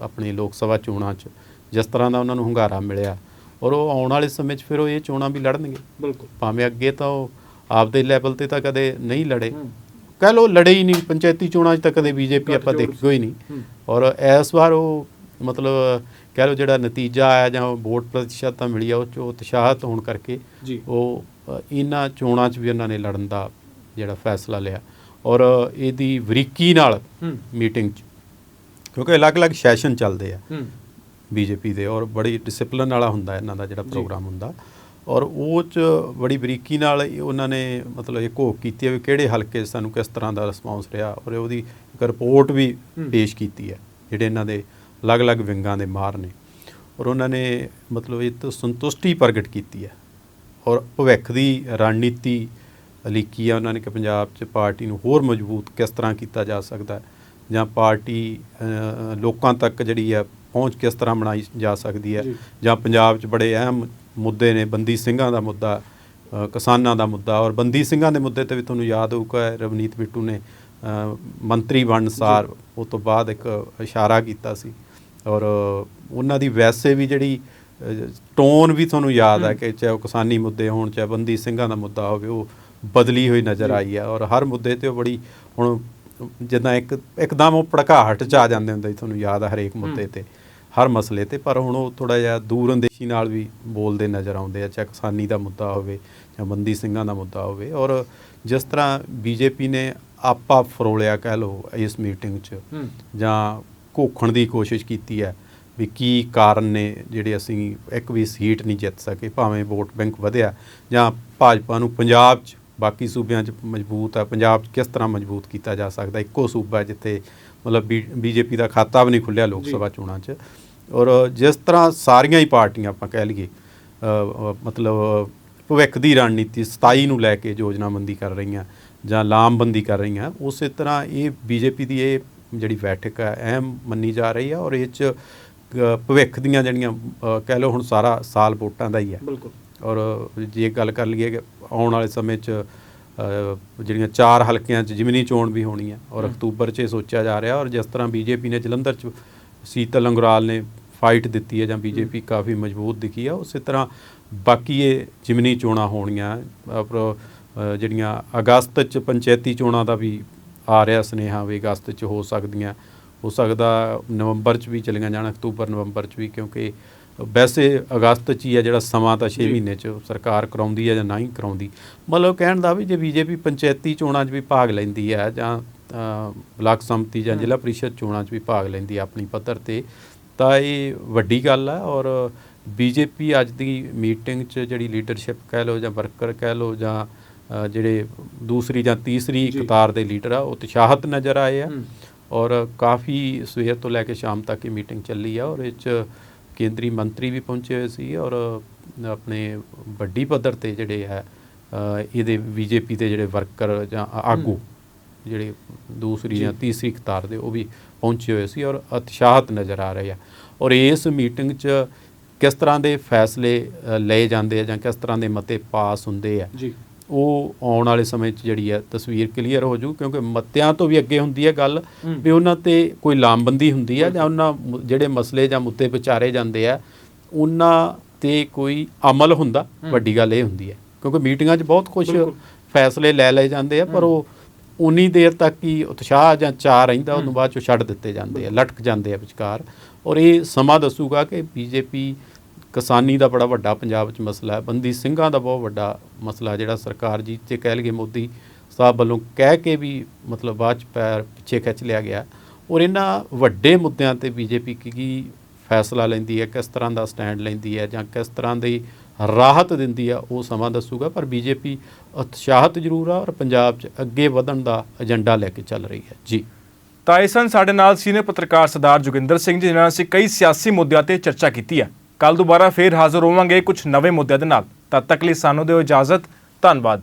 ਆਪਣੀ ਲੋਕ ਸਭਾ ਚੋਣਾਂ 'ਚ ਜਿਸ ਤਰ੍ਹਾਂ ਦਾ ਉਹਨਾਂ ਨੂੰ ਹੁੰਗਾਰਾ ਮਿਲਿਆ ਔਰ ਉਹ ਆਉਣ ਵਾਲੇ ਸਮੇਂ 'ਚ ਫਿਰ ਉਹ ਇਹ ਚੋਣਾਂ ਵੀ ਲੜਨਗੇ। ਬਿਲਕੁਲ। ਭਾਵੇਂ ਅੱਗੇ ਤਾਂ ਉਹ ਆਪਦੇ ਲੈਵਲ ਤੇ ਤਾਂ ਕਦੇ ਨਹੀਂ ਲੜੇ। ਹੂੰ। ਕਹਿ ਲੋ ਲੜੇ ਹੀ ਨਹੀਂ ਪੰਚਾਇਤੀ ਚੋਣਾਂ 'ਚ ਤਾਂ ਕਦੇ ਬੀਜੇਪੀ ਆਪਾਂ ਗੱਠਜੋੜ ਦੇਖੀ ਹੋਈ ਨਹੀਂ। ਹੂੰ। ਔਰ ਇਸ ਵਾਰ ਉਹ ਮਤਲਬ ਕਹਿ ਲੋ ਜਿਹੜਾ ਨਤੀਜਾ ਆਇਆ ਜਾਂ ਵੋਟ ਪ੍ਰਤੀਸ਼ਤਤਾ ਮਿਲੀ ਆ ਉਹ 'ਚ ਉਤਸ਼ਾਹਤ ਹੋਣ ਕਰਕੇ ਉਹ ਇਹਨਾਂ ਚੋਣਾਂ 'ਚ ਵੀ ਉਹਨਾਂ ਨੇ ਲੜਨ ਦਾ ਜਿਹੜਾ ਫੈਸਲਾ ਲਿਆ। ਔਰ ਇਹਦੀ ਬਰੀਕੀ ਨਾਲ ਮੀਟਿੰਗ 'ਚ ਕਿਉਂਕਿ ਅਲੱਗ-ਅਲੱਗ ਸੈਸ਼ਨ ਚੱਲਦੇ ਆ ਬੀਜੇਪੀ ਦੇ ਔਰ ਬੜੀ ਡਿਸਪਲਿਨ ਵਾਲਾ ਹੁੰਦਾ ਇਹਨਾਂ ਦਾ ਜਿਹੜਾ। ਪ੍ਰੋਗਰਾਮ ਹੁੰਦਾ। ਔਰ ਉਹ 'ਚ ਬੜੀ ਬਰੀਕੀ ਨਾਲ ਉਹਨਾਂ ਨੇ ਮਤਲਬ ਇਹ ਘੋਖ ਕੀਤੀ ਹੈ ਵੀ ਕਿਹੜੇ ਹਲਕੇ ਸਾਨੂੰ ਕਿਸ ਤਰ੍ਹਾਂ ਦਾ ਰਿਸਪੌਂਸ ਰਿਹਾ ਔਰ ਉਹਦੀ ਇੱਕ ਰਿਪੋਰਟ ਵੀ। ਪੇਸ਼ ਕੀਤੀ ਹੈ ਜਿਹੜੇ ਇਹਨਾਂ ਦੇ ਅਲੱਗ-ਅਲੱਗ ਵਿੰਗਾਂ ਦੇ ਮਾਰ ਨੇ ਔਰ ਉਹਨਾਂ ਨੇ ਮਤਲਬ ਇਹ ਤੋਂ ਸੰਤੁਸ਼ਟੀ ਪ੍ਰਗਟ ਕੀਤੀ ਹੈ ਔਰ ਭਵਿੱਖ ਦੀ ਰਣਨੀਤੀ ਲਿਖੀ ਹੈ ਉਹਨਾਂ ਨੇ ਕਿ ਪੰਜਾਬ 'ਚ ਪਾਰਟੀ ਨੂੰ ਹੋਰ ਮਜ਼ਬੂਤ ਕਿਸ ਤਰ੍ਹਾਂ ਕੀਤਾ ਜਾ ਸਕਦਾ ਹੈ ਜਾਂ ਪਾਰਟੀ ਲੋਕਾਂ ਤੱਕ ਜਿਹੜੀ ਹੈ ਪਹੁੰਚ ਕਿਸ ਤਰ੍ਹਾਂ ਬਣਾਈ ਜਾ ਸਕਦੀ ਹੈ ਜੀ। ਪੰਜਾਬ 'ਚ ਬੜੇ ਅਹਿਮ ਮੁੱਦੇ ਨੇ ਬੰਦੀ ਸਿੰਘਾਂ ਦਾ ਮੁੱਦਾ ਕਿਸਾਨਾਂ ਦਾ ਮੁੱਦਾ ਔਰ ਬੰਦੀ ਸਿੰਘਾਂ ਦੇ ਮੁੱਦੇ ਤੇ ਵੀ ਤੁਹਾਨੂੰ ਯਾਦ ਹੋਊਗਾ ਰਵਨੀਤ ਬਿੱਟੂ ਨੇ ਮੰਤਰੀ ਬਣਨ ਸਾਰ ਉਹ ਤੋਂ ਬਾਅਦ ਇੱਕ ਇਸ਼ਾਰਾ ਕੀਤਾ ਸੀ ਔਰ ਉਹਨਾਂ ਦੀ ਵੈਸੇ ਵੀ ਜਿਹੜੀ ਟੋਨ ਵੀ ਤੁਹਾਨੂੰ ਯਾਦ ਹੈ। ਕਿ ਚਾਹੇ ਉਹ ਕਿਸਾਨੀ ਮੁੱਦੇ ਹੋਣ ਚਾਹੇ ਬੰਦੀ ਸਿੰਘਾਂ ਦਾ ਮੁੱਦਾ ਹੋਵੇ ਉਹ ਬਦਲੀ ਹੋਈ ਨਜ਼ਰ। ਆਈ ਹੈ ਔਰ ਹਰ ਮੁੱਦੇ ਤੇ ਉਹ ਬੜੀ ਹੁਣ ਜਿੱਦਾਂ ਇੱਕ ਇੱਕਦਮ ਉਹ ਭੜਕਾਹਟ ਚ ਆ ਜਾਂਦੇ ਹੁੰਦੇ ਸੀ ਤੁਹਾਨੂੰ ਯਾਦ ਹੈ ਹਰੇਕ ਮੁੱਦੇ। ਤੇ ਹਰ ਮਸਲੇ ਤੇ ਪਰ ਹੁਣ ਉਹ ਥੋੜਾ ਜਿਹਾ ਦੂਰ ਅੰਦੇਸ਼ੀ ਨਾਲ ਵੀ ਬੋਲਦੇ ਨਜ਼ਰ ਆਉਂਦੇ ਆ ਚਾਹੇ ਕਿਸਾਨੀ ਦਾ ਮੁੱਦਾ ਹੋਵੇ ਜਾਂ ਬੰਦੀ ਸਿੰਘਾਂ ਦਾ ਮੁੱਦਾ ਹੋਵੇ ਔਰ ਜਿਸ ਤਰ੍ਹਾਂ ਬੀਜੇਪੀ ਨੇ ਆਪਾ ਫਰੋਲਿਆ ਕਹਿ ਲਓ ਇਸ ਮੀਟਿੰਗ 'ਚ ਜਾਂ ਘੋਖਣ ਦੀ ਕੋਸ਼ਿਸ਼ ਕੀਤੀ ਹੈ ਵੀ ਕੀ ਕਾਰਨ ਨੇ ਜਿਹੜੇ ਅਸੀਂ ਇੱਕ ਵੀ ਸੀਟ ਨਹੀਂ ਜਿੱਤ ਸਕੇ ਭਾਵੇਂ ਵੋਟ ਬੈਂਕ ਵਧਿਆ ਜਾਂ ਭਾਜਪਾ ਨੂੰ ਪੰਜਾਬ 'ਚ ਬਾਕੀ ਸੂਬਿਆਂ 'ਚ ਮਜ਼ਬੂਤ ਹੈ ਪੰਜਾਬ 'ਚ ਕਿਸ ਤਰ੍ਹਾਂ ਮਜ਼ਬੂਤ ਕੀਤਾ ਜਾ ਸਕਦਾ ਇੱਕੋ ਸੂਬਾ ਜਿੱਥੇ ਮਤਲਬ ਬੀਜੇਪੀ ਦਾ ਖਾਤਾ ਵੀ ਨਹੀਂ ਖੁੱਲਿਆ ਲੋਕ। ਸਭਾ ਚੋਣਾਂ 'ਚ ਔਰ ਜਿਸ ਤਰ੍ਹਾਂ ਸਾਰੀਆਂ ਹੀ ਪਾਰਟੀਆਂ ਆਪਾਂ ਕਹਿ ਲਈਏ ਮਤਲਬ ਭਵਿੱਖ ਦੀ ਰਣਨੀਤੀ 27 ਨੂੰ ਲੈ ਕੇ ਯੋਜਨਾਬੰਦੀ ਕਰ ਰਹੀਆਂ ਜਾਂ ਲਾਮਬੰਦੀ ਕਰ ਰਹੀਆਂ ਉਸੇ ਤਰ੍ਹਾਂ ਇਹ ਬੀਜੇਪੀ ਦੀ ਇਹ ਜਿਹੜੀ ਬੈਠਕ ਹੈ ਅਹਿਮ ਮੰਨੀ ਜਾ ਰਹੀ ਹੈ ਔਰ ਇਹ 'ਚ ਭਵਿੱਖ ਦੀਆਂ ਜਿਹੜੀਆਂ ਕਹਿ ਲਓ ਹੁਣ ਸਾਰਾ ਸਾਲ ਵੋਟਾਂ ਦਾ ਹੀ ਹੈ। ਬਿਲਕੁਲ। ਔਰ ਜੇ ਗੱਲ ਕਰ ਲਈਏ ਕਿ ਆਉਣ ਵਾਲੇ ਸਮੇਂ 'ਚ ਜਿਹੜੀਆਂ ਚਾਰ ਹਲਕਿਆਂ 'ਚ ਜਿਮਨੀ ਚੋਣ ਵੀ ਹੋਣੀ ਹੈ ਔਰ ਅਕਤੂਬਰ 'ਚ ਇਹ ਸੋਚਿਆ ਜਾ ਰਿਹਾ ਔਰ ਜਿਸ ਤਰ੍ਹਾਂ ਬੀਜੇਪੀ ਨੇ ਜਲੰਧਰ 'ਚ ਸੀਤਲ ਅੰਗਰਾਲ ਨੇ ਫਾਈਟ ਦਿੱਤੀ ਹੈ ਜਾਂ ਬੀਜੇਪੀ ਕਾਫੀ ਮਜ਼ਬੂਤ ਦਿਖੀ ਆ ਉਸੇ ਤਰ੍ਹਾਂ ਬਾਕੀ ਇਹ ਜਿਮਨੀ ਚੋਣਾਂ ਹੋਣੀਆਂ ਜਿਹੜੀਆਂ ਅਗਸਤ 'ਚ ਪੰਚਾਇਤੀ ਚੋਣਾਂ ਦਾ ਵੀ ਆ ਰਿਹਾ ਸੁਨੇਹਾ ਵੀ ਅਗਸਤ 'ਚ ਹੋ ਸਕਦੀਆਂ। ਹੋ ਸਕਦਾ ਨਵੰਬਰ 'ਚ ਵੀ ਚਲੀਆਂ ਜਾਣ ਅਕਤੂਬਰ ਨਵੰਬਰ 'ਚ ਵੀ ਕਿਉਂਕਿ ਵੈਸੇ ਅਗਸਤ 'ਚ ਹੀ ਆ ਜਿਹੜਾ ਸਮਾਂ ਤਾਂ 6 ਮਹੀਨੇ 'ਚ ਸਰਕਾਰ ਕਰਾਉਂਦੀ ਹੈ ਜਾਂ ਨਹੀਂ ਕਰਾਉਂਦੀ। ਮਤਲਬ ਕਹਿਣ ਦਾ ਵੀ ਜੇ ਬੀਜੇਪੀ ਪੰਚਾਇਤੀ ਚੋਣਾਂ 'ਚ ਵੀ ਭਾਗ ਲੈਂਦੀ ਹੈ ਜਾਂ ਬਲਾਕ ਸੰਮਤੀ ਜਾਂ ਜ਼ਿਲ੍ਹਾ ਪ੍ਰੀਸ਼ਦ ਚੋਣਾਂ 'ਚ ਵੀ ਭਾਗ ਲੈਂਦੀ ਹੈ ਆਪਣੀ ਪੱਧਰ ਤੇ ਤਾਂ ਇਹ ਵੱਡੀ ਗੱਲ ਹੈ ਔਰ ਬੀਜੇਪੀ ਅੱਜ ਦੀ ਮੀਟਿੰਗ 'ਚ ਜਿਹੜੀ ਲੀਡਰਸ਼ਿਪ ਕਹਿ ਲਓ ਜਾਂ ਵਰਕਰ ਕਹਿ ਲਓ ਜਾਂ ਜਿਹੜੇ ਦੂਸਰੀ ਜਾਂ ਤੀਸਰੀ ਕਤਾਰ ਦੇ ਲੀਡਰ ਆ ਉਹ ਉਤਸ਼ਾਹਤ ਨਜ਼ਰ ਆਏ ਆ ਔਰ ਕਾਫੀ ਸਵੇਰ ਤੋਂ ਲੈ ਕੇ ਸ਼ਾਮ ਤੱਕ ਇਹ ਮੀਟਿੰਗ ਚੱਲੀ ਆ ਔਰ ਇਹ 'ਚ ਕੇਂਦਰੀ ਮੰਤਰੀ ਵੀ ਪਹੁੰਚੇ ਹੋਏ ਸੀ ਔਰ ਆਪਣੇ ਵੱਡੀ ਪੱਧਰ ਤੇ ਜਿਹੜੇ ਹੈ ਇਹਦੇ ਬੀਜੇਪੀ ਦੇ ਜਿਹੜੇ ਵਰਕਰ ਜਾਂ ਆਗੂ ਜਿਹੜੇ ਦੂਸਰੀ ਜਾਂ ਤੀਸਰੀ ਕਤਾਰ ਦੇ ਉਹ ਵੀ ਪਹੁੰਚੇ ਹੋਏ ਸੀ ਔਰ ਉਤਸ਼ਾਹਤ ਨਜ਼ਰ ਆ ਰਹੇ ਆ। ਔਰ ਇਸ ਮੀਟਿੰਗ 'ਚ ਕਿਸ ਤਰ੍ਹਾਂ ਦੇ ਫੈਸਲੇ ਲਏ ਜਾਂਦੇ ਆ ਜਾਂ ਕਿਸ ਤਰ੍ਹਾਂ ਦੇ ਮਤੇ ਪਾਸ ਹੁੰਦੇ ਆ? ਜੀ। ਉਹ ਆਉਣ ਵਾਲੇ ਸਮੇਂ 'ਚ ਜਿਹੜੀ ਹੈ ਤਸਵੀਰ ਕਲੀਅਰ ਹੋ ਜੂ ਕਿਉਂਕਿ ਮਤਿਆਂ ਤੋਂ ਵੀ ਅੱਗੇ ਹੁੰਦੀ ਹੈ ਗੱਲ ਵੀ ਉਹਨਾਂ ਤੇ ਕੋਈ ਲਾਮਬੰਦੀ ਹੁੰਦੀ ਹੈ ਜਾਂ ਉਹਨਾਂ ਜਿਹੜੇ ਮਸਲੇ ਜਾਂ ਮੁੱਦੇ ਵਿਚਾਰੇ ਜਾਂਦੇ ਆ ਉਹਨਾਂ ਤੇ ਕੋਈ ਅਮਲ ਹੁੰਦਾ ਵੱਡੀ ਗੱਲ ਇਹ ਹੁੰਦੀ ਹੈ। ਕਿਉਂਕਿ ਮੀਟਿੰਗਾਂ 'ਚ ਬਹੁਤ ਕੁਝ ਫੈਸਲੇ ਲੈ ਲਏ ਜਾਂਦੇ ਆ ਪਰ ਉਹ ਉਨੀ ਦੇਰ ਤੱਕ ਹੀ ਉਤਸ਼ਾਹ ਜਾਂ ਚਾਹ ਰਹਿੰਦਾ ਉਹਨੂੰ ਬਾਅਦ ਚੋਂ ਛੱਡ ਦਿੱਤੇ ਜਾਂਦੇ ਆ ਲਟਕ ਜਾਂਦੇ ਆ ਵਿਚਕਾਰ। ਔਰ ਇਹ ਸਮਾਂ ਦੱਸੂਗਾ ਕਿ ਬੀਜੇਪੀ ਕਿਸਾਨੀ ਦਾ ਬੜਾ ਵੱਡਾ ਪੰਜਾਬ 'ਚ ਮਸਲਾ ਹੈ, ਬੰਦੀ ਸਿੰਘਾਂ ਦਾ ਬਹੁਤ ਵੱਡਾ ਮਸਲਾ ਜਿਹੜਾ ਸਰਕਾਰ ਜੀ ਤੇ ਕਹਿ ਲਈਏ ਮੋਦੀ ਸਾਹਿਬ ਵੱਲੋਂ ਕਹਿ ਕੇ ਵੀ ਮਤਲਬ ਬਾਅਦ 'ਚ ਪੈਰ ਪਿੱਛੇ ਖਿੱਚ ਲਿਆ ਗਿਆ। ਔਰ ਇਹਨਾਂ ਵੱਡੇ ਮੁੱਦਿਆਂ ਤੇ ਬੀਜੇਪੀ ਕੀ ਕੀ ਫੈਸਲਾ ਲੈਂਦੀ ਹੈ, ਕਿਸ ਤਰ੍ਹਾਂ ਦਾ ਸਟੈਂਡ ਲੈਂਦੀ ਹੈ ਜਾਂ ਕਿਸ ਤਰ੍ਹਾਂ ਦੀ ਰਾਹਤ ਦਿੰਦੀ ਆ ਉਹ ਸਮਾਂ ਦੱਸੂਗਾ, ਪਰ ਬੀਜੇਪੀ ਉਤਸ਼ਾਹਤ ਜ਼ਰੂਰ ਆ ਔਰ ਪੰਜਾਬ 'ਚ ਅੱਗੇ ਵਧਣ ਦਾ ਏਜੰਡਾ ਲੈ ਕੇ ਚੱਲ ਰਹੀ ਹੈ। ਜੀ। ਤਾਂ ਇਹ ਸਨ ਸਾਡੇ ਨਾਲ ਸੀਨੀਅਰ ਪੱਤਰਕਾਰ ਸਰਦਾਰ ਜੋਗਿੰਦਰ ਸਿੰਘ ਜੀ, ਜਿਨ੍ਹਾਂ ਨਾਲ ਅਸੀਂ ਕਈ ਸਿਆਸੀ ਮੁੱਦਿਆਂ ਤੇ ਚਰਚਾ ਕੀਤੀ ਹੈ। ਕੱਲ ਦੁਬਾਰਾ ਫੇਰ ਹਾਜ਼ਰ ਹੋਵਾਂਗੇ ਕੁਝ ਨਵੇਂ ਮੁੱਦਿਆਂ ਦੇ ਨਾਲ। ਤਦ ਤੱਕ ਲਈ ਸਾਨੂੰ ਦਿਓ ਇਜਾਜ਼ਤ। ਧੰਨਵਾਦ।